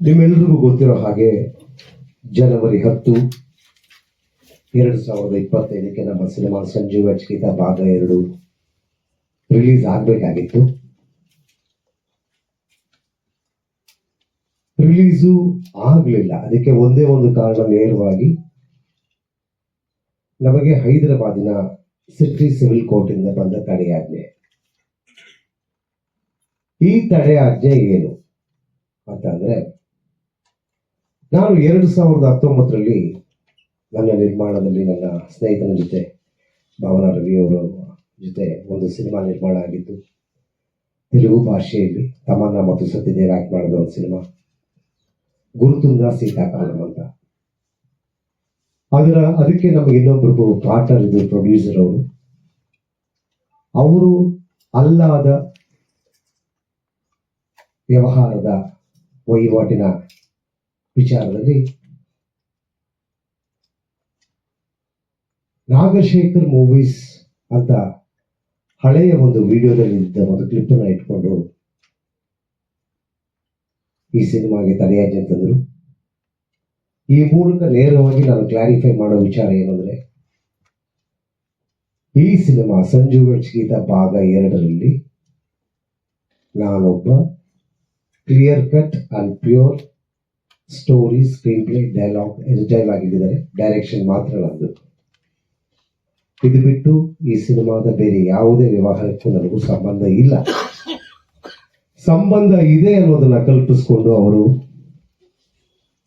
ನಿಮ್ಮೆಲ್ಲರಿಗೂ ಗೊತ್ತಿರೋ ಹಾಗೆ ಜನವರಿ ಹತ್ತು, ಎರಡು ಸಾವಿರದ ಇಪ್ಪತ್ತೈದಕ್ಕೆ ನಮ್ಮ ಸಿನಿಮಾ ಸಂಜೀವ್ ಅಚ್ಕಿತ ಭಾಗ ಎರಡು ರಿಲೀಸ್ ಆಗಬೇಕಾಗಿತ್ತು. ರಿಲೀಸು ಆಗಲಿಲ್ಲ. ಅದಕ್ಕೆ ಒಂದೇ ಒಂದು ಕಾರಣ ನೇರವಾಗಿ ನಮಗೆ ಹೈದರಾಬಾದಿನ ಸಿಟಿ ಸಿವಿಲ್ ಕೋರ್ಟಿಂದ ಬಂದ ತಡೆಯಾಜ್ಞೆ ಈ ತಡೆಯಾಜ್ಞೆ ಏನು? ಅಂತಂದ್ರೆ ನಾನು ಎರಡು ಸಾವಿರದ ಹತ್ತೊಂಬತ್ತರಲ್ಲಿ ನನ್ನ ನಿರ್ಮಾಣದಲ್ಲಿ ನನ್ನ ಸ್ನೇಹಿತನ ಜೊತೆ, ಭಾವನಾ ರವಿಯವರ ಜೊತೆ ಒಂದು ಸಿನಿಮಾ ನಿರ್ಮಾಣ ಆಗಿತ್ತು. ತೆಲುಗು ಭಾಷೆಯಲ್ಲಿ ತಮನ್ನ ಮತ್ತು ಸತ್ಯದೇವ್ ಆಕ್ಟ್ ಮಾಡಿದ ಒಂದು ಸಿನಿಮಾ. ಗುರುತುಂಗ ಸೀತಾಕಾಲಂ ಅಂತ. ಅದರ, ಅದಕ್ಕೆ ನಮಗೆ ಇನ್ನೊಬ್ಬರು ಪಾರ್ಟ್ನರ್ ಇದ್ದರು ಪ್ರೊಡ್ಯೂಸರ್ ಅವರು. ಅವರು ಅಲ್ಲಾದ ವ್ಯವಹಾರದ ವಹಿವಾಟಿನ ವಿಚಾರದಲ್ಲಿ ನಾಗಶೇಖರ್ ಮೂವೀಸ್ ಅಂತ ಹಳೆಯ ಒಂದು ವಿಡಿಯೋದಲ್ಲಿ ಒಂದು ಕ್ಲಿಪ್ ಅನ್ನ ಇಟ್ಕೊಂಡು ಈ ಸಿನಿಮಾಗೆ ತಡೆಯಾಜ್ಞೆ ತಂದರು ಈ ಮೂಲಕ ನೇರವಾಗಿ ನಾನು ಕ್ಲಾರಿಫೈ ಮಾಡೋ ವಿಚಾರ ಏನಂದ್ರೆ ಈ ಸಿನಿಮಾ ಸಂಜು ಗೀತ ಭಾಗ ಎರಡರಲ್ಲಿ ನಾನೊಬ್ಬ clear cut and pure story screen play dialogue ಎಡಿಟೈಲ್ ಆಗಿದ್ದಾರೆ. ಡೈರೆಕ್ಷನ್ ಮಾತ್ರ ನಂದು ಇದು ಬಿಟ್ಟು ಈ ಸಿನಿಮಾದ ಬೇರೆ ಯಾವುದೇ ವ್ಯವಹಾರಕ್ಕೂ ನನಗೂ ಸಂಬಂಧ ಇಲ್ಲ. ಸಂಬಂಧ ಇದೆ ಅನ್ನೋದನ್ನ ಕಲ್ಪಿಸ್ಕೊಂಡು ಅವರು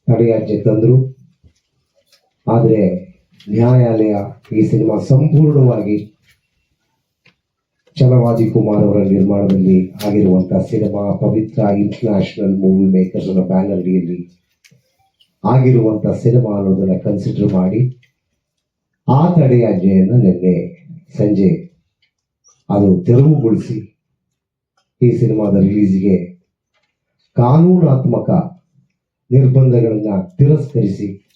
ತಡೆಯಾಜ್ಞೆ ತಂದರು. ಆದರೆ ನ್ಯಾಯಾಲಯ ಈ ಸಿನಿಮಾ ಸಂಪೂರ್ಣವಾಗಿ ಚಲವಾದಿ ಕುಮಾರ್ ಅವರ ನಿರ್ಮಾಣದಲ್ಲಿ ಆಗಿರುವಂತಹ cinema Pavithra international movie makers ಬ್ಯಾನರ್ಡಿಯಲ್ಲಿ banner ಆಗಿರುವಂತಹ ಸಿನಿಮಾ ಅನ್ನೋದನ್ನ ಕನ್ಸಿಡರ್ ಮಾಡಿ ಆ ತಡೆಯಾಜ್ಞೆಯನ್ನು ನಿನ್ನೆ ಸಂಜೆ ಅದು ತೆರವುಗೊಳಿಸಿ ಈ ಸಿನಿಮಾದ ರಿಲೀಸ್ಗೆ ಕಾನೂನಾತ್ಮಕ ನಿರ್ಬಂಧಗಳನ್ನ ತಿರಸ್ಕರಿಸಿ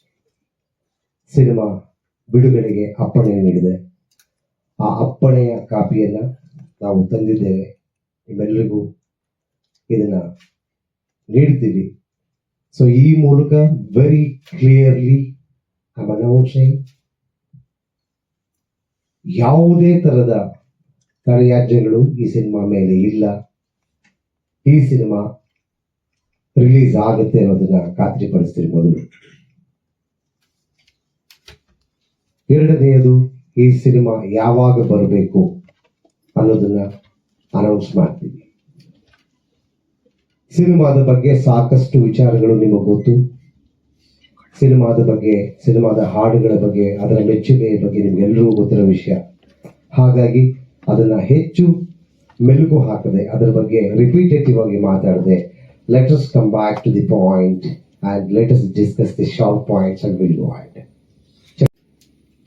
ಸಿನಿಮಾ ಬಿಡುಗಡೆಗೆ ಅಪ್ಪಣೆ ನೀಡಿದೆ. ಆ ಅಪ್ಪಣೆಯ ಕಾಪಿಯನ್ನ ನಾವು ತಂದಿದ್ದೇವೆ. ನಿಮ್ಮೆಲ್ಲರಿಗೂ ಇದನ್ನ ನೀಡ್ತೀವಿ. ಸೊ ಈ ಮೂಲಕ ವೆರಿ ಕ್ಲಿಯರ್ಲಿ ಅನೌನ್ಸಿಂಗ್ ಯಾವುದೇ ತರದ ತಡೆಯಾಜ್ಞೆಗಳು ಈ ಸಿನಿಮಾ ಮೇಲೆ ಇಲ್ಲ. ಈ ಸಿನಿಮಾ ರಿಲೀಸ್ ಆಗುತ್ತೆ ಅನ್ನೋದನ್ನ ಖಾತ್ರಿಪಡಿಸ್ತೀನಿ ಮೊದಲು. ಎರಡನೆಯದು, ಈ ಸಿನಿಮಾ ಯಾವಾಗ ಬರಬೇಕು ಅನ್ನೋದನ್ನ ಅನೌನ್ಸ್ ಮಾಡ್ತೀವಿ. ಸಿನಿಮಾದ ಬಗ್ಗೆ ಸಾಕಷ್ಟು ವಿಚಾರಗಳು ನಿಮಗೆ ಗೊತ್ತು. ಸಿನಿಮಾದ ಬಗ್ಗೆ, ಸಿನಿಮಾದ ಹಾಡುಗಳ ಬಗ್ಗೆ, ಅದರ ಮೆಚ್ಚುಗೆಯ ಬಗ್ಗೆ ನಿಮ್ಗೆಲ್ಲರಿಗೂ ಗೊತ್ತಿರೋ ವಿಷಯ. ಹಾಗಾಗಿ ಅದನ್ನ ಹೆಚ್ಚು ಮೆಲುಕು ಹಾಕದೆ, ಅದರ ಬಗ್ಗೆ ರಿಪೀಟೇಟಿವ್ ಆಗಿ ಮಾತಾಡದೆ let us come back to the point and let us discuss the short points and will go at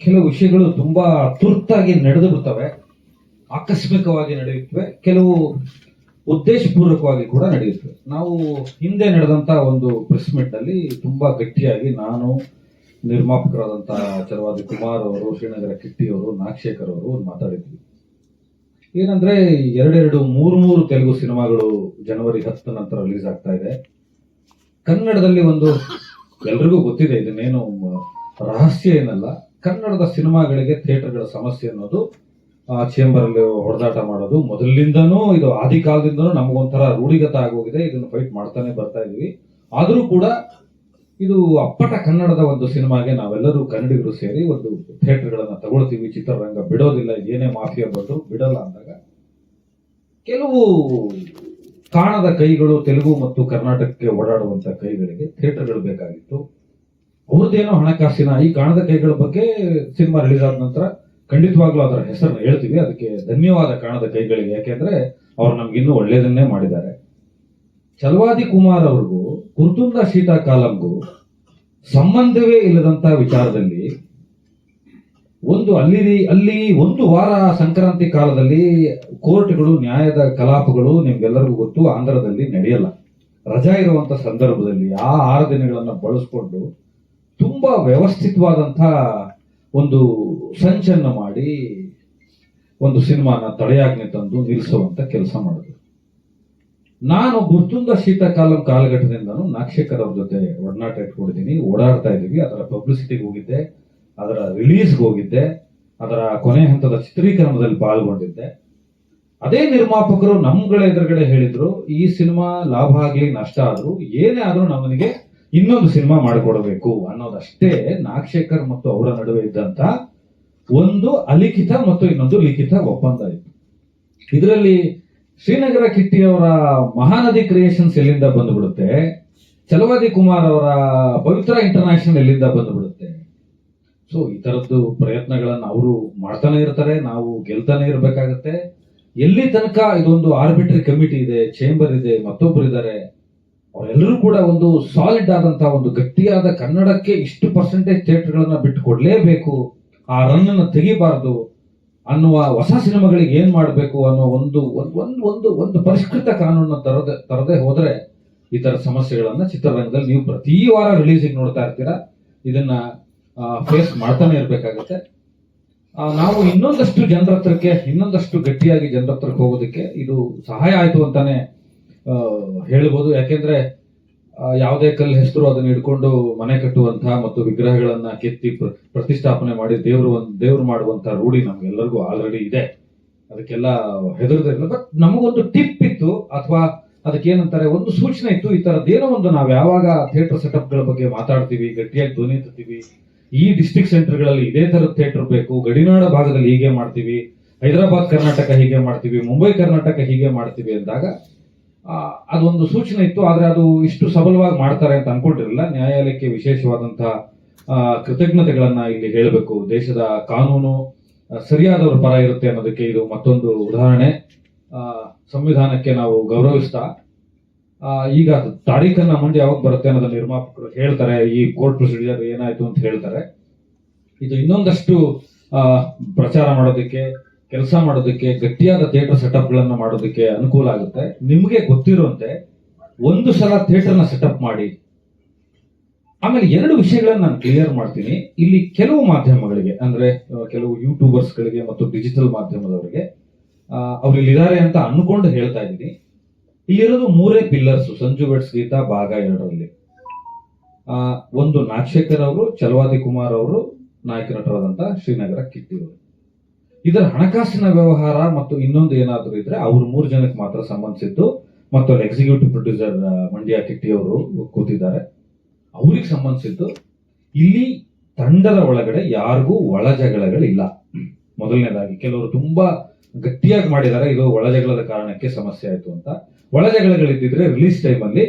ಕೆಲವು ವಿಷಯಗಳು ತುಂಬಾ ತುರ್ತಾಗಿ ನಡೆದು ಬಿಡ್ತವೆ, ಆಕಸ್ಮಿಕವಾಗಿ ನಡೆಯುತ್ತವೆ, ಕೆಲವು ಉದ್ದೇಶಪೂರ್ವಕವಾಗಿ ಕೂಡ ನಡೆಯುತ್ತೆ. ನಾವು ಹಿಂದೆ ನಡೆದಂತ ಒಂದು ಪ್ರೆಸ್ ಮೀಟ್ನಲ್ಲಿ ತುಂಬಾ ಗಟ್ಟಿಯಾಗಿ ನಾನು ನಿರ್ಮಾಪಕರಾದಂತಹ ಚರವಾದಿ ಕುಮಾರ್ ಅವರು, ಶ್ರೀನಗರ ಕಿಟ್ಟಿ ಅವರು, ನಾಗಶೇಖರ್ ಅವರು ಮಾತಾಡಿದ್ವಿ. ಏನಂದ್ರೆ ಎರಡೆರಡು ಮೂರು ಮೂರು ತೆಲುಗು ಸಿನಿಮಾಗಳು ಜನವರಿ ಹತ್ತು ನಂತರ ರಿಲೀಸ್ ಆಗ್ತಾ ಇದೆ. ಕನ್ನಡದಲ್ಲಿ ಒಂದು ಎಲ್ರಿಗೂ ಗೊತ್ತಿದೆ, ಇದನ್ನೇನು, ರಹಸ್ಯ ಏನಲ್ಲ. ಕನ್ನಡದ ಸಿನಿಮಾಗಳಿಗೆ ಥಿಯೇಟರ್ಗಳ ಸಮಸ್ಯೆ ಅನ್ನೋದು ಆ ಚೇಂಬರ್ ಅಲ್ಲಿ ಹೊಡೆದಾಟ ಮಾಡೋದು. ಮೊದಲಿಂದನೂ ಇದು ಆದಿ ಕಾಲದಿಂದನೂ ನಮಗೊಂಥರ ರೂಢಿಗತ ಆಗೋಗಿದೆ. ಇದನ್ನು ಫೈಟ್ ಮಾಡ್ತಾನೆ ಬರ್ತಾ ಇದೀವಿ ಆದರೂ ಕೂಡ ಇದು ಅಪ್ಪಟ ಕನ್ನಡದ ಒಂದು ಸಿನಿಮಾಗೆ ನಾವೆಲ್ಲರೂ ಕನ್ನಡಿಗರು ಸೇರಿ ಒಂದು ಥಿಯೇಟರ್ಗಳನ್ನ ತಗೊಳ್ತೀವಿ. ಚಿತ್ರರಂಗ ಬಿಡೋದಿಲ್ಲ. ಏನೇ ಮಾಫಿಯಾ ಬಂದ್ರು ಬಿಡಲ್ಲ ಅಂದಾಗ ಕೆಲವು ಕಾಣದ ಕೈಗಳು ತೆಲುಗು ಮತ್ತು ಕರ್ನಾಟಕಕ್ಕೆ ಓಡಾಡುವಂತ ಕೈಗಳಿಗೆ ಥಿಯೇಟರ್ಗಳು ಬೇಕಾಗಿತ್ತು. ಅವ್ರದ್ದೇನೋ ಹಣಕಾಸಿನ ಈ ಕಾಣದ ಕೈಗಳ ಬಗ್ಗೆ ಸಿನಿಮಾ ರಿಲೀಸ್ ಆದ ನಂತರ ಖಂಡಿತವಾಗ್ಲೂ ಅದರ ಹೆಸರನ್ನ ಹೇಳ್ತೀವಿ. ಅದಕ್ಕೆ ಧನ್ಯವಾದ ಕಾಣದ ಕೈಗಳಿಗೆ. ಯಾಕೆಂದ್ರೆ ಅವ್ರು ನಮ್ಗಿನ್ನೂ ಒಳ್ಳೇದನ್ನೇ ಮಾಡಿದ್ದಾರೆ. ಚಲವಾದಿ ಕುಮಾರ್ ಅವ್ರಿಗೂ ಕುರ್ತುಂದ ಶೀತಾ ಕಾಲಂಗೂ ಸಂಬಂಧವೇ ಇಲ್ಲದಂತ ವಿಚಾರದಲ್ಲಿ ಒಂದು ಅಲ್ಲಿ ಅಲ್ಲಿ ಒಂದು ವಾರ ಸಂಕ್ರಾಂತಿ ಕಾಲದಲ್ಲಿ ಕೋರ್ಟ್ಗಳು, ನ್ಯಾಯದ ಕಲಾಪಗಳು ನಿಮ್ಗೆಲ್ಲರಿಗೂ ಗೊತ್ತು, ಆಂಧ್ರದಲ್ಲಿ ನಡೆಯಲ್ಲ. ರಜಾ ಇರುವಂತ ಸಂದರ್ಭದಲ್ಲಿ ಆ ಆರು ದಿನಗಳನ್ನ ಬಳಸ್ಕೊಂಡು ತುಂಬಾ ವ್ಯವಸ್ಥಿತವಾದಂತ ಒಂದು ಸಂಚನ್ನು ಮಾಡಿ ಒಂದು ಸಿನಿಮಾನ ತಡೆಯಾಜ್ಞೆ ತಂದು ನಿಲ್ಲಿಸುವಂತ ಕೆಲಸ ಮಾಡಿದ್ರು ನಾನು ಗುರ್ತುಂದ ಶೀತಕಾಲಂ ಕಾಲಘಟ್ಟದಿಂದನೂ ನಾಕ್ಷಕರ್ ಅವ್ರ ಜೊತೆ ಒಡನಾಟ ಇಟ್ಕೊಂಡಿದ್ದೀನಿ, ಓಡಾಡ್ತಾ ಇದ್ದೀವಿ, ಅದರ ಪಬ್ಲಿಸಿಟಿಗೆ ಹೋಗಿದ್ದೆ, ಅದರ ರಿಲೀಸ್ಗೆ ಹೋಗಿದ್ದೆ, ಅದರ ಕೊನೆ ಹಂತದ ಚಿತ್ರೀಕರಣದಲ್ಲಿ ಪಾಲ್ಗೊಂಡಿದ್ದೆ. ಅದೇ ನಿರ್ಮಾಪಕರು ನಮ್ಗಳ ಎದುರುಗಡೆ ಹೇಳಿದ್ರು, ಈ ಸಿನಿಮಾ ಲಾಭ ಆಗ್ಲಿ, ನಷ್ಟ ಆದ್ರೂ ಏನೇ ಆದ್ರೂ ನಮ್ಮನಿಗೆ ಇನ್ನೊಂದು ಸಿನಿಮಾ ಮಾಡಿಕೊಡಬೇಕು ಅನ್ನೋದಷ್ಟೇ ನಾಗಶೇಖರ್ ಮತ್ತು ಅವರ ನಡುವೆ ಇದ್ದಂತ ಒಂದು ಅಲಿಖಿತ ಮತ್ತು ಇನ್ನೊಂದು ಲಿಖಿತ ಒಪ್ಪಂದ ಇತ್ತು. ಇದರಲ್ಲಿ ಶ್ರೀನಗರ ಕಿಟ್ಟಿ ಅವರ ಮಹಾನದಿ ಕ್ರಿಯೇಷನ್ಸ್ ಎಲ್ಲಿಂದ ಬಂದ್ಬಿಡುತ್ತೆ? ಚಲವಾದಿ ಕುಮಾರ್ ಅವರ ಪವಿತ್ರ ಇಂಟರ್ನ್ಯಾಷನಲ್ ಎಲ್ಲಿಂದ ಬಂದ್ಬಿಡುತ್ತೆ? ಸೊ ಈ ತರದ್ದು ಪ್ರಯತ್ನಗಳನ್ನ ಅವರು ಮಾಡ್ತಾನೆ ಇರ್ತಾರೆ, ನಾವು ಗೆಲ್ತಾನೆ ಇರ್ಬೇಕಾಗತ್ತೆ. ಎಲ್ಲಿ ತನಕ ಇದೊಂದು ಆರ್ಬಿಟ್ರಿ ಕಮಿಟಿ ಇದೆ ಚೇಂಬರ್ ಇದೆ ಮತ್ತೊಬ್ಬರು ಇದ್ದಾರೆ ಅವರೆಲ್ಲರೂ ಕೂಡ ಒಂದು ಸಾಲಿಡ್ ಆದಂತಹ ಒಂದು ಗಟ್ಟಿಯಾದ ಕನ್ನಡಕ್ಕೆ ಇಷ್ಟು ಪರ್ಸೆಂಟೇಜ್ ಥಿಯೇಟರ್ಗಳನ್ನ ಬಿಟ್ಟು ಕೊಡ್ಲೇಬೇಕು ಆ ರನ್ ಅನ್ನು ತೆಗಿಬಾರ್ದು ಅನ್ನುವ ಹೊಸ ಸಿನಿಮಾಗಳಿಗೆ ಏನ್ ಮಾಡಬೇಕು ಅನ್ನೋ ಒಂದು ಒಂದ್- ಒಂದು ಒಂದು ಪರಿಷ್ಕೃತ ಕಾನೂನನ್ನ ತರದೆ ತರದೆ ಹೋದ್ರೆ ಈ ತರ ಸಮಸ್ಯೆಗಳನ್ನ ಚಿತ್ರರಂಗದಲ್ಲಿ ನೀವು ಪ್ರತಿ ವಾರ ರಿಲೀಸಿಗೆ ನೋಡ್ತಾ ಇರ್ತೀರಾ. ಇದನ್ನ ಫೇಸ್ ಮಾಡ್ತಾನೆ ಇರ್ಬೇಕಾಗತ್ತೆ. ನಾವು ಇನ್ನೊಂದಷ್ಟು ಜನರ ಹತ್ರಕ್ಕೆ ಇನ್ನೊಂದಷ್ಟು ಗಟ್ಟಿಯಾಗಿ ಜನರ ಹತ್ರಕ್ಕೆ ಹೋಗೋದಕ್ಕೆ ಇದು ಸಹಾಯ ಆಯ್ತು ಅಂತಾನೆ ಹೇಳ್ಬೋದು. ಯಾಕೆಂದ್ರೆ ಯಾವುದೇ ಕಲ್ಲು ಹೆಸರು ಅದನ್ನ ಇಟ್ಕೊಂಡು ಮನೆ ಕಟ್ಟುವಂತಹ ಮತ್ತು ವಿಗ್ರಹಗಳನ್ನ ಕೆತ್ತಿ ಪ್ರತಿಷ್ಠಾಪನೆ ಮಾಡಿ ದೇವರು ಒಂದು, ದೇವ್ರು ಮಾಡುವಂತಹ ರೂಢಿ ನಮ್ಗೆಲ್ಲರಿಗೂ ಆಲ್ರೆಡಿ ಇದೆ. ಅದಕ್ಕೆಲ್ಲ ಹೆದರ್ದಿರಲಿಲ್ಲ ಬಟ್ ನಮಗೊಂದು ಟಿಪ್ ಇತ್ತು, ಅಥವಾ ಅದಕ್ಕೇನಂತಾರೆ, ಒಂದು ಸೂಚನೆ ಇತ್ತು, ಈ ತರದ್ದೇನೋ ಒಂದು ನಾವು ಯಾವಾಗ ಥಿಯೇಟರ್ ಸೆಟಪ್ಗಳ ಬಗ್ಗೆ ಮಾತಾಡ್ತೀವಿ, ಗಟ್ಟಿಯಾಗಿ ಧ್ವನಿ ಎತ್ತೀವಿ ಈ ಡಿಸ್ಟ್ರಿಕ್ಟ್ ಸೆಂಟರ್ಗಳಲ್ಲಿ ಇದೇ ತರದ ಥಿಯೇಟರ್ ಬೇಕು, ಗಡಿನಾಡ ಭಾಗದಲ್ಲಿ ಹೀಗೆ ಮಾಡ್ತೀವಿ, ಹೈದರಾಬಾದ್ ಕರ್ನಾಟಕ ಹೀಗೆ ಮಾಡ್ತೀವಿ, ಮುಂಬೈ ಕರ್ನಾಟಕ ಹೀಗೆ ಮಾಡ್ತೀವಿ ಅಂದಾಗ ಅದೊಂದು ಸೂಚನೆ ಇತ್ತು, ಆದರೆ ಅದು ಇಷ್ಟು ಸಬಲವಾಗಿ ಮಾಡ್ತಾರೆ ಅಂತ ಅನ್ಕೊಂಡಿರಲಿಲ್ಲ ನ್ಯಾಯಾಲಯಕ್ಕೆ ವಿಶೇಷವಾದಂತಹ ಕೃತಜ್ಞತೆಗಳನ್ನ ಇಲ್ಲಿ ಹೇಳಬೇಕು. ದೇಶದ ಕಾನೂನು ಸರಿಯಾದವರ ಪರ ಇರುತ್ತೆ ಅನ್ನೋದಕ್ಕೆ ಇದು ಮತ್ತೊಂದು ಉದಾಹರಣೆ. ಸಂವಿಧಾನಕ್ಕೆ ನಾವು ಗೌರವಿಸ್ತಾ. ಈಗ ತಾರೀಖನ್ನ ಮುಂದೆ ಯಾವಾಗ ಬರುತ್ತೆ ಅನ್ನೋದನ್ನ ನಿರ್ಮಾಪಕರು ಹೇಳ್ತಾರೆ. ಈ ಕೋರ್ಟ್ ಪ್ರೊಸೀಜರ್ ಏನಾಯ್ತು ಅಂತ ಹೇಳ್ತಾರೆ. ಇದು ಇನ್ನೊಂದಷ್ಟು ಪ್ರಚಾರ ಮಾಡೋದಕ್ಕೆ ಕೆಲಸ ಮಾಡೋದಕ್ಕೆ, ಗಟ್ಟಿಯಾದ ಥಿಯೇಟರ್ ಸೆಟಪ್ ಗಳನ್ನ ಮಾಡೋದಕ್ಕೆ ಅನುಕೂಲ ಆಗುತ್ತೆ. ನಿಮಗೆ ಗೊತ್ತಿರುವಂತೆ, ಒಂದು ಸಲ ಥಿಯೇಟರ್ನ ಸೆಟಪ್ ಮಾಡಿ, ಆಮೇಲೆ ಎರಡು ವಿಷಯಗಳನ್ನ ನಾನು ಕ್ಲಿಯರ್ ಮಾಡ್ತೀನಿ. ಇಲ್ಲಿ ಕೆಲವು ಮಾಧ್ಯಮಗಳಿಗೆ, ಅಂದ್ರೆ ಕೆಲವು ಯೂಟ್ಯೂಬರ್ಸ್ ಗಳಿಗೆ ಮತ್ತು ಡಿಜಿಟಲ್ ಮಾಧ್ಯಮದವರಿಗೆ ಅವರು ಇಲ್ಲಿದ್ದಾರೆ ಅಂತ ಅನ್ಕೊಂಡು ಹೇಳ್ತಾ ಇದ್ದೀನಿ. ಇಲ್ಲಿರೋದು ಮೂರೇ ಪಿಲ್ಲರ್ಸ್ ಸಂಜು ಬೆಟ್ಸ್ ಗೀತಾ, ಭಾಗ ಎರಡರಲ್ಲಿ. ಒಂದು ನಾಗಶೇಖರ್ ಅವರು ಚಲವಾದಿ ಕುಮಾರ್ ಅವರು, ನಾಯಕ ನಟರಾದಂತ ಶ್ರೀನಗರ ಕಿಟ್ಟಿ ಅವರು. ಇದರ ಹಣಕಾಸಿನ ವ್ಯವಹಾರ ಮತ್ತು ಇನ್ನೊಂದು ಏನಾದರೂ ಇದ್ರೆ ಅವರು ಮೂರು ಜನಕ್ಕೆ ಮಾತ್ರ ಸಂಬಂಧಿಸಿದ್ದು. ಮತ್ತು ಅವ್ರ ಎಕ್ಸಿಕ್ಯೂಟಿವ್ ಪ್ರೊಡ್ಯೂಸರ್ ಮಂಡ್ಯ ಕಿಟ್ಟಿ ಅವರು ಕೂತಿದ್ದಾರೆ. ಅವ್ರಿಗೆ ಸಂಬಂಧಿಸಿದ್ದು. ಇಲ್ಲಿ ತಂಡದ ಒಳಗಡೆ ಯಾರಿಗೂ ಒಳ ಜಗಳಗಳಿಲ್ಲ. ಮೊದಲನೇದಾಗಿ ಕೆಲವರು ತುಂಬಾ ಗಟ್ಟಿಯಾಗಿ ಮಾಡಿದ್ದಾರೆ. ಇದು ಒಳಜಗಳದ ಕಾರಣಕ್ಕೆ ಸಮಸ್ಯೆ ಆಯ್ತು ಅಂತ. ಒಳ ಜಗಳಗಳಿದ್ದಿದ್ರೆ ರಿಲೀಸ್ ಟೈಮಲ್ಲಿ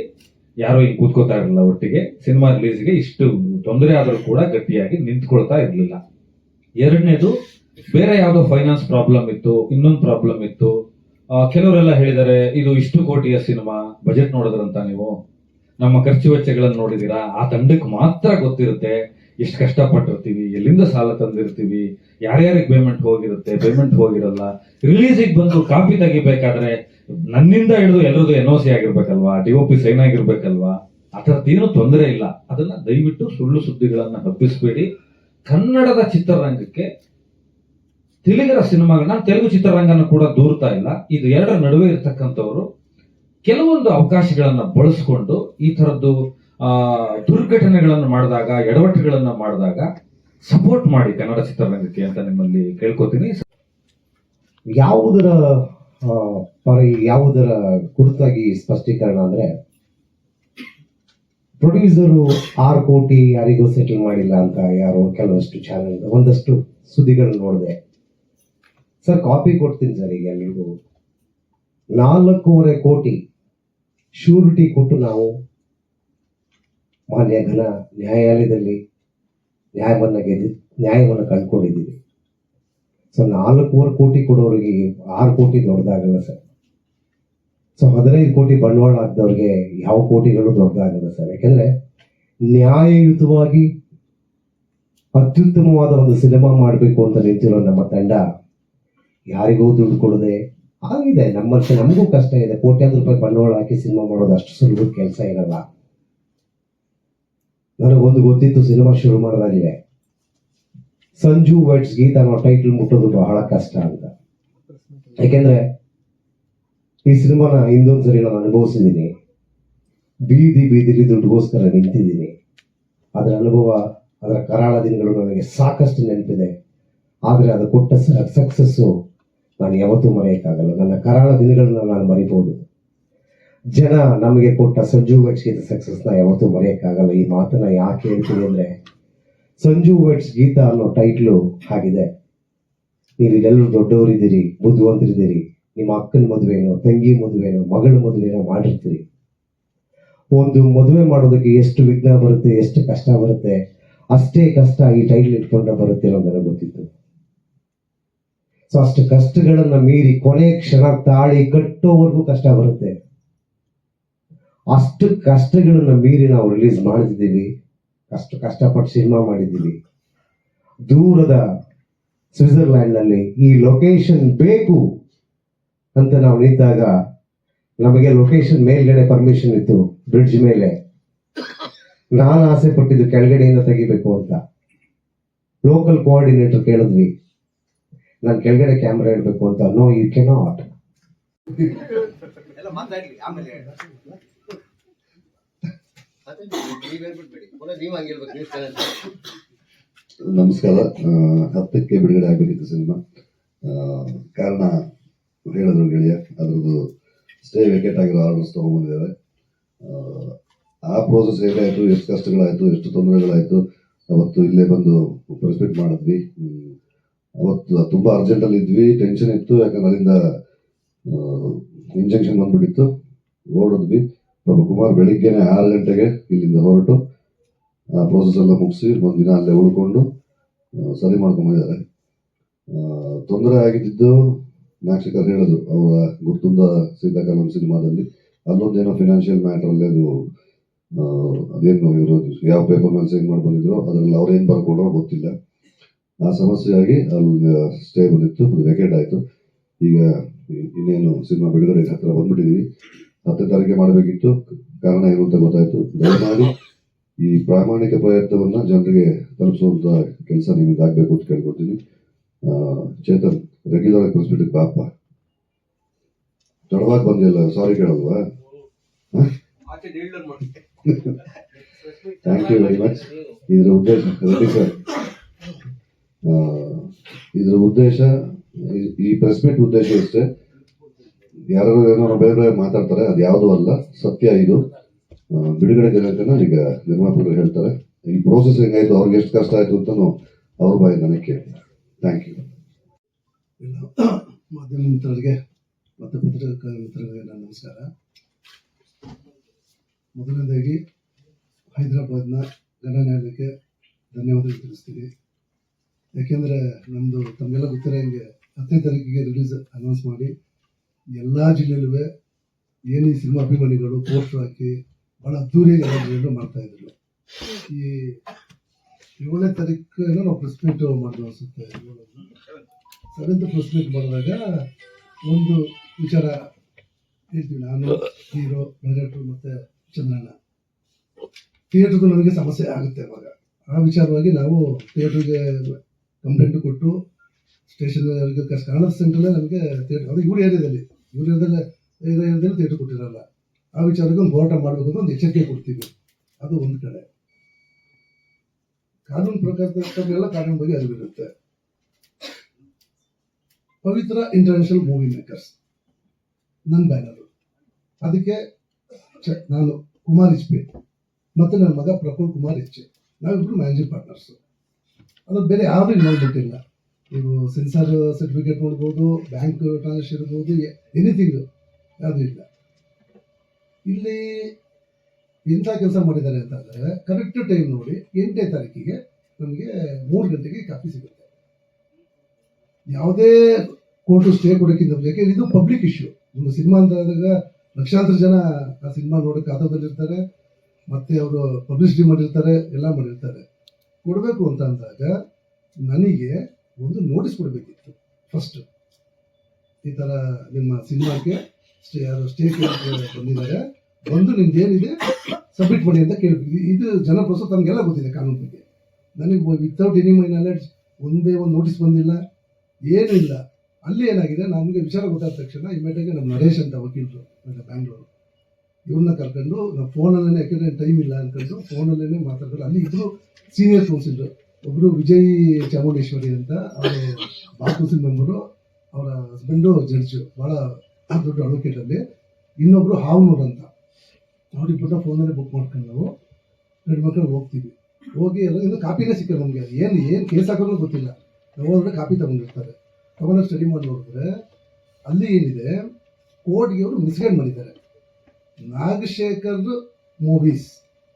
ಯಾರು ಹಿಂಗೆ ಕೂತ್ಕೋತಾ ಇರಲಿಲ್ಲ ಒಟ್ಟಿಗೆ. ಸಿನಿಮಾ ರಿಲೀಸ್ಗೆ ಇಷ್ಟು ತೊಂದರೆ ಆದರೂ ಕೂಡ ಗಟ್ಟಿಯಾಗಿ ನಿಂತ್ಕೊಳ್ತಾ ಇರಲಿಲ್ಲ. ಎರಡನೇದು ಬೇರೆ ಯಾವುದೋ ಫೈನಾನ್ಸ್ ಪ್ರಾಬ್ಲಮ್ ಇತ್ತು, ಇನ್ನೊಂದು ಪ್ರಾಬ್ಲಮ್ ಇತ್ತು. ಕೆಲವರೆಲ್ಲ ಹೇಳಿದ್ದಾರೆ ಇದು ಇಷ್ಟು ಕೋಟಿಯ ಸಿನಿಮಾ ಬಜೆಟ್ ನೋಡಿದ್ರಂತ ನೀವು. ನಮ್ಮ ಖರ್ಚು ವೆಚ್ಚಗಳನ್ನು ನೋಡಿದೀರಾ? ಆ ತಂಡಕ್ಕೆ ಮಾತ್ರ ಗೊತ್ತಿರುತ್ತೆ, ಎಷ್ಟು ಕಷ್ಟಪಟ್ಟಿರ್ತೀವಿ, ಎಲ್ಲಿಂದ ಸಾಲ ತಂದಿರ್ತೀವಿ, ಯಾರ್ಯಾರಿಗೆ ಪೇಮೆಂಟ್ ಹೋಗಿರುತ್ತೆ ಪೇಮೆಂಟ್ ಹೋಗಿರಲ್ಲ. ರಿಲೀಸಿಗೆ ಬಂದು ಕಾಪಿ ತೆಗಿಬೇಕಾದ್ರೆ, ನನ್ನಿಂದ ಹಿಡಿದು ಎಲ್ಲರದು ಎನ್ ಸಿ ಆಗಿರ್ಬೇಕಲ್ವಾ ಡಿ ಒ ಪಿ ಸೈನ್ ಆಗಿರ್ಬೇಕಲ್ವಾ? ಆ ಥರದ್ದೇನು ತೊಂದರೆ ಇಲ್ಲ. ಅದನ್ನ ದಯವಿಟ್ಟು ಸುಳ್ಳು ಸುದ್ದಿಗಳನ್ನ ಹಬ್ಬಿಸಬೇಡಿ ಕನ್ನಡದ ಚಿತ್ರರಂಗಕ್ಕೆ ತೆಲುಗರ ಸಿನಿಮಾಗಳನ್ನ ತೆಲುಗು ಚಿತ್ರರಂಗನ ಕೂಡ ದೂರ್ತಾ ಇಲ್ಲ. ಇದು ಎರಡರ ನಡುವೆ ಇರತಕ್ಕಂಥವರು. ಕೆಲವೊಂದು ಅವಕಾಶಗಳನ್ನ ಬಳಸಿಕೊಂಡು ಈ ತರದ್ದು ಆ, ದುರ್ಘಟನೆಗಳನ್ನು ಮಾಡಿದಾಗ, ಎಡವಟ್ಟುಗಳನ್ನ ಮಾಡಿದಾಗ ಸಪೋರ್ಟ್ ಮಾಡಿ ಕನ್ನಡ ಚಿತ್ರರಂಗಕ್ಕೆ ಅಂತ ನಿಮ್ಮಲ್ಲಿ ಕೇಳ್ಕೊತೀನಿ. ಯಾವುದರ ಪರ ಯಾವುದರ ಕುರಿತಾಗಿ ಸ್ಪಷ್ಟೀಕರಣ ಅಂದ್ರೆ ಪ್ರೊಡ್ಯೂಸರು ಆರು ಕೋಟಿ ಯಾರಿಗೂ ಸೆಟಲ್ ಮಾಡಿಲ್ಲ ಅಂತ ಯಾರೋ ಕೆಲವಷ್ಟು ಚಾನೆಲ್ ಒಂದಷ್ಟು ಸುದ್ದಿಗಳನ್ನ ನೋಡಿದೆ. ಸರ್ ಕಾಪಿ ಕೊಡ್ತೀನಿ ಸರ್ ಈಗ ಎಲ್ರಿಗೂ ನಾಲ್ಕೂವರೆ ಕೋಟಿ ಶ್ಯೂರಿಟಿ ಕೊಟ್ಟು ನಾವು ಮಾನ್ಯ ಘನ ನ್ಯಾಯಾಲಯದಲ್ಲಿ ನ್ಯಾಯವನ್ನು ಗೆದ್ದು, ನ್ಯಾಯವನ್ನು ಕಂಡುಕೊಂಡಿದ್ದೀವಿ. ಸೊ ನಾಲ್ಕೂವರೆ ಕೋಟಿ ಕೊಡೋರಿಗೆ ಆರು ಕೋಟಿ ದೊಡ್ಡದಾಗಲ್ಲ ಸರ್ ಸೊ ಹದಿನೈದು ಕೋಟಿ ಬಂಡವಾಳ ಹಾಕಿದವ್ರಿಗೆ ಯಾವ ಕೋಟಿಗಳು ದೊಡ್ಡದಾಗಲ್ಲ ಸರ್ ಯಾಕೆಂದ್ರೆ ನ್ಯಾಯಯುತವಾಗಿ ಅತ್ಯುತ್ತಮವಾದ ಒಂದು ಸಿನಿಮಾ ಮಾಡಬೇಕು ಅಂತ ನಿಂತಿರೋ ನಮ್ಮ ತಂಡ ಯಾರಿಗೂ ದುಡ್ಡು ಕೊಡದೆ ಆಗಿದೆ. ನಮ್ಮ ನಮಗೂ ಕಷ್ಟ ಇದೆ. ಕೋಟ್ಯಾಂತರ ರೂಪಾಯಿ ಬಂಡವಾಳ ಹಾಕಿ ಸಿನಿಮಾ ಮಾಡೋದು ಅಷ್ಟು ಸುಲಭ ಕೆಲಸ ಇರಲ್ಲ. ನನಗೊಂದು ಗೊತ್ತಿತ್ತು, ಸಿನಿಮಾ ಶುರು ಮಾಡೋದಾಗಿದೆ ಸಂಜು ವೈಟ್ಸ್ ಗೀತ ನಾವು ಟೈಟಲ್ ಮುಟ್ಟೋದು ಬಹಳ ಕಷ್ಟ ಅಂತ. ಯಾಕೆಂದ್ರೆ ಈ ಸಿನಿಮಾನ ಹಿಂದೊಂದು ಸರಿ ನಾನು ಅನುಭವಿಸಿದ್ದೀನಿ. ಬೀದಿ ಬೀದಿಲಿ ದುಡ್ಡುಗೋಸ್ಕರ ನಿಂತಿದ್ದೀನಿ. ಅದರ ಅನುಭವ, ಅದರ ಕರಾಳ ದಿನಗಳು ನನಗೆ ಸಾಕಷ್ಟು ನೆನಪಿದೆ. ಆದರೆ ಅದು ಕೊಟ್ಟ ಸಕ್ಸಸ್ಸು ನಾನು ಯಾವತ್ತೂ ಮರೆಯೋಕ್ಕಾಗಲ್ಲ. ನನ್ನ ಕರಾಳ ದಿನಗಳನ್ನ ನಾನು ಮರಿಬೋದು. ಜನ ನಮಗೆ ಕೊಟ್ಟ ಸಂಜು ವೆಟ್ಸ್ ಗೀತ ಸಕ್ಸಸ್ನ ಯಾವತ್ತೂ ಮರೆಯೋಕ್ಕಾಗಲ್ಲ. ಈ ಮಾತನ್ನ ಯಾಕೆ ಹೇಳ್ತೀನಿ ಅಂದರೆ, ಸಂಜು ವೆಟ್ಸ್ ಗೀತ ಅನ್ನೋ ಟೈಟ್ಲು ಆಗಿದೆ. ನೀವು ಇಲ್ಲೆಲ್ಲರೂ ದೊಡ್ಡವರಿದ್ದೀರಿ, ಬುದ್ಧಿವಂತರಿದ್ದೀರಿ. ನಿಮ್ಮ ಅಕ್ಕನ ಮದುವೆನೋ ತಂಗಿ ಮದುವೆನೋ, ಮಗಳ ಮದುವೆನೋ ಮಾಡಿರ್ತೀರಿ. ಒಂದು ಮದುವೆ ಮಾಡೋದಕ್ಕೆ ಎಷ್ಟು ವಿಘ್ನ ಬರುತ್ತೆ, ಎಷ್ಟು ಕಷ್ಟ ಬರುತ್ತೆ, ಅಷ್ಟೇ ಕಷ್ಟ ಈ ಟೈಟ್ಲ್ ಇಟ್ಕೊಂಡ್ರೆ ಬರುತ್ತೆ ನನಗೆ ಗೊತ್ತಿತ್ತು. ಸೊ ಅಷ್ಟು ಕಷ್ಟಗಳನ್ನ ಮೀರಿ ಕೊನೆ ಕ್ಷಣ ತಾಳಿ ಕಟ್ಟೋವರೆಗೂ ಕಷ್ಟ ಬರುತ್ತೆ. ಅಷ್ಟು ಕಷ್ಟಗಳನ್ನ ಮೀರಿ ನಾವು ರಿಲೀಸ್ ಮಾಡಿದ್ದೀವಿ. ಅಷ್ಟು ಕಷ್ಟಪಟ್ಟು ಸಿನಿಮಾ ಮಾಡಿದ್ದೀವಿ. ದೂರದ ಸ್ವಿಟ್ಜರ್ಲ್ಯಾಂಡ್ನಲ್ಲಿ ಈ ಲೊಕೇಶನ್ ಬೇಕು ಅಂತ ನಾವು ನಿಂತಾಗ ನಮಗೆ ಲೊಕೇಶನ್ ಮೇಲ್ಗಡೆ ಪರ್ಮಿಷನ್ ಇತ್ತು ಬ್ರಿಡ್ಜ್ ಮೇಲೆ. ನಾನು ಆಸೆ ಪಟ್ಟಿದ್ದು ಕೆಳಗಡೆಯಿಂದ ತೆಗಿಬೇಕು ಅಂತ. ಲೋಕಲ್ ಕೋಆರ್ಡಿನೇಟರ್ ಕೇಳಿದ್ವಿ. ನಾನು ಕೆಳಗಡೆ ಕ್ಯಾಮ್ರಾ ಇಡಬೇಕು ಅಂತ ನೋ ಯು ಕೆನಾಟ್ ನಮಸ್ಕಾರ. ಹತ್ತಕ್ಕೆ ಬಿಡುಗಡೆ ಆಗಬೇಕಿತ್ತು ಸಿನಿಮಾ. ಕಾರಣ ಹೇಳಿದ್ರು ಗೆಳೆಯ ಅದ್ರದ್ದು ಸ್ಟೇ ವಿಕೆಟ್ ಆಗಿರೋ ಆರ್ಡರ್ಸ್ ತಗೊಂಡ್ಬಂದಿದ್ದಾರೆ. ಆ, ಆ ಪ್ರೋಸೆಸ್ ಹೇಗಾಯಿತು ಎಷ್ಟು ಕಷ್ಟಗಳಾಯಿತು ಎಷ್ಟು ತೊಂದರೆಗಳಾಯಿತು ಅವತ್ತು ಇಲ್ಲೇ ಬಂದು ಪ್ರೆಸ್ಪೆಕ್ಟ್ ಮಾಡಿದ್ವಿ. ಅವತ್ತು ಅರ್ಜೆಂಟ್ ಅರ್ಜೆಂಟಲ್ಲಿ ಇದ್ವಿ ಟೆನ್ಷನ್ ಇತ್ತು, ಯಾಕಂದ್ರೆ ಅಲ್ಲಿಂದ ಇಂಜೆಕ್ಷನ್ ಬಂದ್ಬಿಟ್ಟಿತ್ತು. ಓಡಿದ್ವಿ. ಪಾಪ ಕುಮಾರ್ ಬೆಳಿಗ್ಗೆನೆ ಆರು ಗಂಟೆಗೆ ಇಲ್ಲಿಂದ ಹೊರಟು. ಆ ಪ್ರೋಸೆಸ್ ಎಲ್ಲ ಮುಗಿಸಿ ಒಂದಿನ ಅಲ್ಲೇ ಉಳ್ಕೊಂಡು ಸರಿ ಮಾಡ್ಕೊಂಡಿದ್ದಾರೆ ತೊಂದರೆ ಆಗಿದ್ದು ನಾಕ್ಷಕರ್ ಹೇಳಿದ್ರು, ಅವರ ಗುರ್ತುಂದ ಸೀತಾಕಾಲಂ ಸಿನಿಮಾದಲ್ಲಿ. ಅಲ್ಲೊಂದೇನೋ ಫಿನಾನ್ಷಿಯಲ್ ಮ್ಯಾಟರ್ ಅಲ್ಲಿ ಅದು ಅದೇನು ಇವರು, ಯಾವ ಪೇಪರ್ ಮೇಲೆ ಸೈನ್ ಮಾಡಿ ಬಂದಿದ್ರು, ಅದರಲ್ಲಿ ಅವ್ರೇನು ಬರ್ಕೊಂಡ್ರೋ ಗೊತ್ತಿಲ್ಲ. ಆ ಸಮಸ್ಯೆಯಾಗಿ ಅಲ್ಲಿ ಸ್ಟೇ ಬಂದಿತ್ತು ಅದು ವೆಕೇಟ್ ಆಯಿತು. ಈಗ ಇನ್ನೇನು ಸಿನಿಮಾ ಬಿಡುಗಡೆ ಹತ್ರ ಬಂದ್ಬಿಟ್ಟಿದ್ದೀವಿ ಹತ್ತನೇ ತಾರೀಕೆ ಮಾಡಬೇಕಿತ್ತು ಕಾರಣ ಏನು ಅಂತ ಗೊತ್ತಾಯ್ತು. ದಯಮಾಡಿ ಈ ಪ್ರಾಮಾಣಿಕ ಪ್ರಯತ್ನವನ್ನು ಜನರಿಗೆ ತಲುಪಿಸುವಂತ ಕೆಲಸ ನಿಮಗೆ ಆಗಬೇಕು ಅಂತ ಕೇಳ್ಕೊಡ್ತೀನಿ. ಚೇತನ್ ರೆಗ್ಯುಲರ್ ಆಗಿ ಪ್ರೆಸ್ಬಿಟ್ಟಿಗೆ ಬಾಪ ತಡವಾಗಿ ಬಂದಿಲ್ಲ ಸಾರಿ ಕೇಳಲ್ವಾ? ಥ್ಯಾಂಕ್ ಯು ವೆರಿ ಮಚ್ ಇದರ ಉದ್ದೇಶ ರೆಡ್ಡಿ ಸರ್ ಇದರ ಉದ್ದೇಶ, ಈ- ಪ್ರೆಸ್ ಮೀಟ್ ಉದ್ದೇಶ ಅಷ್ಟೇ. ಯಾರು ಏನೋ ಬೇರೆ ಬೇರೆ ಮಾತಾಡ್ತಾರೆ, ಅದು ಯಾವುದೂ ಅಲ್ಲ, ಸತ್ಯ ಇದು. ಬಿಡುಗಡೆ ದಿನಾಂಕನ ಈಗ ನಿರ್ಮಾಪಕರು ಹೇಳ್ತಾರೆ. ಈ ಪ್ರೋಸೆಸ್ ಹೆಂಗಾಯ್ತು, ಅವ್ರಿಗೆ ಎಷ್ಟು ಕಷ್ಟ ಆಯ್ತು ಅಂತಾನು ಅವ್ರ ಬಾಯಿ ನನಗೆ ಕೇಳಿ ಥ್ಯಾಂಕ್ ಯು ಮಾಧ್ಯಮ ಮಿತ್ರರಿಗೆ ಮತ್ತು ಪತ್ರಿಕಾ ಮಿತ್ರರಿಗೆ ನನ್ನ ನಮಸ್ಕಾರ. ಮೊದಲನೇದಾಗಿ, ಹೈದರಾಬಾದ್ನ ಗಣನ್ಯಾಯಕ್ಕೆ ಧನ್ಯವಾದ ತಿಳಿಸ್ತೀನಿ. ಯಾಕೆಂದರೆ ನಮ್ಮದು ತಮಗೆಲ್ಲ ಗೊತ್ತಿರೋ ಹಂಗೆ ಹತ್ತನೇ ತಾರೀಕಿಗೆ ರಿಲೀಸ್ ಅನೌನ್ಸ್ ಮಾಡಿ ಎಲ್ಲ ಜಿಲ್ಲೆಯಲ್ಲೂ ಏನು ಸಿನಿಮಾ ಅಭಿಮಾನಿಗಳು ಪೋಸ್ಟರ್ ಹಾಕಿ ಭಾಳ ಅದ್ದೂರಿಯಾಗಿ ಎಲ್ಲ ಜಿಲ್ಲೆಯಲ್ಲೂ ಮಾಡ್ತಾ ಇದ್ರು. ಈ ಏಳನೇ ತಾರೀಕು ಏನೋ ನಾವು ಪ್ರೆಸ್ ಮೀಟ್ ಮಾಡಿದ್ವಿ ಅನಿಸುತ್ತೆ. ಸೆವೆಂತ್ ಪ್ರೆಸ್ ಮೀಟ್ ಮಾಡಿದಾಗ ಒಂದು ವಿಚಾರ ಹೇಳ್ತೀವಿ ನಾನು, ಹೀರೋ ಡೈರೆಕ್ಟರ್ ಮತ್ತು ಚಂದ್ರಣ್ಣ. ಥಿಯೇಟ್ರದ್ದು ನನಗೆ ಸಮಸ್ಯೆ ಆಗುತ್ತೆ ಅವಾಗ. ಆ ವಿಚಾರವಾಗಿ ನಾವು ಥಿಯೇಟರ್ಗೆ ಕಂಪ್ಲೇಂಟ್ ಕೊಟ್ಟು ಸ್ಟೇಷನ್ ಕನ್ನಡ ಸೆಂಟ್ರಲ್ಲೇ ನಮಗೆ ಥಿಯೇಟರ್ ಅದು ಇವ್ರ ಏರಿಯಾದಲ್ಲಿ ಇವ್ರ ಏರಿಯಾದಲ್ಲೇ ಥಿಯೇಟರ್ ಕೊಟ್ಟಿರಲ್ಲ. ಆ ವಿಚಾರಕ್ಕೆ ಒಂದು ಹೋರಾಟ ಮಾಡಬೇಕು ಅಂತ ಒಂದು ಎಚ್ಚರಿಕೆ ಕೊಡ್ತೀವಿ. ಅದು ಒಂದು ಕಡೆ. ಕಾನೂನು ಪ್ರಕಾರ ಕಾನೂನು ಬಗ್ಗೆ ಅರಿವಿರುತ್ತೆ ಪವಿತ್ರ ಇಂಟರ್ನ್ಯಾಷನಲ್ ಮೂವಿ ಮೇಕರ್ಸ್ ನನ್ನ ಬ್ಯಾನರು. ಅದಕ್ಕೆ ನಾನು ಕುಮಾರ್ ಇಚ್ಪೆ ಮತ್ತು ನನ್ನ ಮಗ ಪ್ರಫುಲ್ ಕುಮಾರ್ ಇಚ್ಛೆ ನಾವಿಬ್ರು ಮ್ಯಾನೇಜಿಂಗ್ ಪಾರ್ಟ್ನರ್ಸು ಅದು ಬೇರೆ ಯಾರು ಇಲ್ಲಿ. ನೀವು ಸೆನ್ಸಾರ್ ಸರ್ಟಿಫಿಕೇಟ್ ನೋಡ್ಬೋದು ಬ್ಯಾಂಕ್ ಟ್ರಾನ್ಸಾಕ್ಷನ್ ಇರ್ಬೋದು ಎನಿಥಿಂಗ್ ಯಾವುದೂ ಇಲ್ಲ. ಇಲ್ಲಿ ಎಂಥ ಕೆಲಸ ಮಾಡಿದ್ದಾರೆ ಅಂತಂದರೆ ಕರೆಕ್ಟ್ ಟೈಮ್ ನೋಡಿ ಎಂಟನೇ ತಾರೀಕಿಗೆ ನಮಗೆ ಮೂರು ಗಂಟೆಗೆ ಕಾಫಿ ಸಿಗುತ್ತೆ. ಯಾವುದೇ ಕೋರ್ಟು ಸ್ಟೇ ಕೊಡೋಕ್ಕಿಂತ ಯಾಕೆ ಇದು ಪಬ್ಲಿಕ್ ಇಶ್ಯೂ ಒಂದು ಸಿನಿಮಾ ಆದಾಗ ಲಕ್ಷಾಂತರ ಜನ ಆ ಸಿನಿಮಾ ನೋಡೋಕೆ ಬಂದಿರ್ತಾರೆ ಮತ್ತೆ ಅವರು ಪಬ್ಲಿಸಿಟಿ ಮಾಡಿರ್ತಾರೆ, ಎಲ್ಲ ಮಾಡಿರ್ತಾರೆ. ಕೊಡಬೇಕು ಅಂತ ಅಂದಾಗ ನನಗೆ ಒಂದು ನೋಟಿಸ್ ಕೊಡಬೇಕಿತ್ತು. ಫಸ್ಟ್ ಈ ಥರ ನಿಮ್ಮ ಸಿನಿಮಾಕ್ಕೆ ಸ್ಟೇ ಯಾರು ಸ್ಟೇ ಬಂದಿದ್ದಾರೆ. ಬಂದು ನಿಮ್ದು ಏನಿದೆ ಸಬ್ಮಿಟ್ ಮಾಡಿ ಅಂತ ಕೇಳಬೇಕು. ಇದು ಜನ ಪ್ರಸ್ತುತ ತಮಗೆಲ್ಲ ಗೊತ್ತಿದೆ ಕಾನೂನು ಬಗ್ಗೆ. ನನಗೆ ವಿತೌಟ್ ಎನಿ ಮೈ ನಾಲೆಡ್ಜ್ ಒಂದೇ ಒಂದು ನೋಟಿಸ್ ಬಂದಿಲ್ಲ. ಏನಿಲ್ಲ ಅಲ್ಲಿ ಏನಾಗಿದೆ? ನಮಗೆ ವಿಚಾರ ಗೊತ್ತಾದ ತಕ್ಷಣ ಇಮಿಡಿಯೇಟಾಗಿ ನಮ್ಮ ನರೇಶ್ ಅಂತ ವಕೀಲರು ಬ್ಯಾಂಗ್ಳೂರು ಇವ್ರನ್ನ ಕರ್ಕೊಂಡು, ನಾವು ಫೋನಲ್ಲೇ ಯಾಕೆಂದ್ರೆ ಟೈಮ್ ಇಲ್ಲ ಅನ್ಕೊಂಡು ಫೋನಲ್ಲೇ ಮಾತಾಡ್ತಾರೆ ಅಲ್ಲಿ ಇಬ್ಬರು ಸೀನಿಯರ್ ಕೌನ್ಸಿಲರ್ ಒಬ್ಬರು ವಿಜಯ್ ಚಾಮುಂಡೇಶ್ವರಿ ಅಂತ, ಅವರು ಬಾರ್ ಮೆಂಬರು ಅವರ ಹಸ್ಬೆಂಡು ಜಡ್ಜು ಭಾಳ ದೊಡ್ಡ ಅಡ್ವೊಕೇಟ್ ಅಲ್ಲಿ. ಇನ್ನೊಬ್ರು ಹಾವ್ನೂರ್ ಅಂತ. ಅವ್ರಿಬ್ಬರನ್ನ ಫೋನಲ್ಲೇ ಬುಕ್ ಮಾಡ್ಕೊಂಡು ನಾವು ಎರಡು ಮಕ್ಕಳು ಹೋಗ್ತೀವಿ. ಹೋಗಿ ಎಲ್ಲ, ಇನ್ನು ಕಾಪಿನೇ ಸಿಕ್ಕಲ್ಲ ನಮಗೆ. ಏನು ಏನು ಕೇಸ್ ಹಾಕೋದು ಗೊತ್ತಿಲ್ಲ. ಹೋದ್ರೆ ಕಾಪಿ ತಗೊಂಡಿರ್ತಾರೆ. ತಗೊಂಡ್ರೆ ಸ್ಟಡಿ ಮಾಡಿ ನೋಡಿದ್ರೆ, ಅಲ್ಲಿ ಏನಿದೆ ಕೋರ್ಟ್ಗೆ ಅವರು ಮಿಸ್ಗೈಡ್ ಮಾಡಿದ್ದಾರೆ. ನಾಗಶೇಖರ್ ಮೂವೀಸ್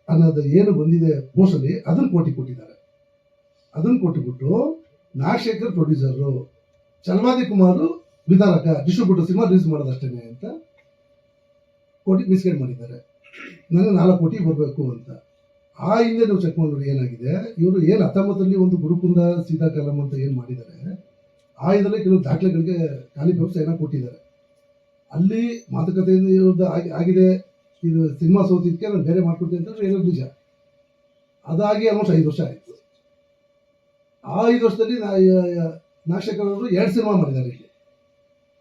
ಅನ್ನೋದು ಏನು ಬಂದಿದೆ ಪೋಸ್ಟಲ್ಲಿ ಅದನ್ನು ಕೋಟಿ ಕೊಟ್ಟಿದ್ದಾರೆ. ಅದನ್ನು ಕೊಟ್ಟುಬಿಟ್ಟು ನಾಗಶೇಖರ್ ಪ್ರೊಡ್ಯೂಸರು ಚಲವಾದಿ ಕುಮಾರ್ ವಿಧಾರಕ ಡಿಸ್ಟ್ರಿಬ್ಯೂಟರ್ ಸಿನಿಮಾ ರಿಲೀಸ್ ಮಾಡೋದಷ್ಟೇ ಅಂತ ಕೋಟಿ ಮಿಸ್ಗೈಡ್ ಮಾಡಿದ್ದಾರೆ. ನನಗೆ ನಾಲ್ಕು ಕೋಟಿ ಬರಬೇಕು ಅಂತ. ಆ ಹಿಂದೆ ನಾವು ಚೆಕ್ ಮಾಡಿದ್ರೆ ಏನಾಗಿದೆ? ಇವರು ಏನು ಹತ್ತೊಂಬತ್ತರಲ್ಲಿ ಒಂದು ಗುರುಕುಂದ ಸೀತಾಕಾಲಂ ಅಂತ ಏನು ಮಾಡಿದ್ದಾರೆ? ಆ ಇದರಲ್ಲಿ ಕೆಲವು ದಾಖಲೆಗಳಿಗೆ ಖಾಲಿ ವ್ಯವಸ್ಥೆ ಏನೋ ಕೊಟ್ಟಿದ್ದಾರೆ. ಅಲ್ಲಿ ಮಾತುಕತೆಯಿಂದ ಇರೋದು ಆಗಿ- ಆಗಿದೆ. ಇದು ಸಿನಿಮಾ ಸೋತಿದ್ದಕ್ಕೆ ನಾನು ಬೇರೆ ಮಾಡ್ಕೊಡ್ತೀನಿ ಅಂತಂದ್ರೆ ಏನೋ ನಿಜ. ಅದಾಗಿ ಆಲ್ಮೋಸ್ಟ್ ಐದು ವರ್ಷ ಆಯಿತು. ಆ ಐದು ವರ್ಷದಲ್ಲಿ ನಾ ನಾಗಶೇಖರ್ ಅವರು ಎರಡು ಸಿನಿಮಾ ಮಾಡಿದ್ದಾರೆ ಇಲ್ಲಿ.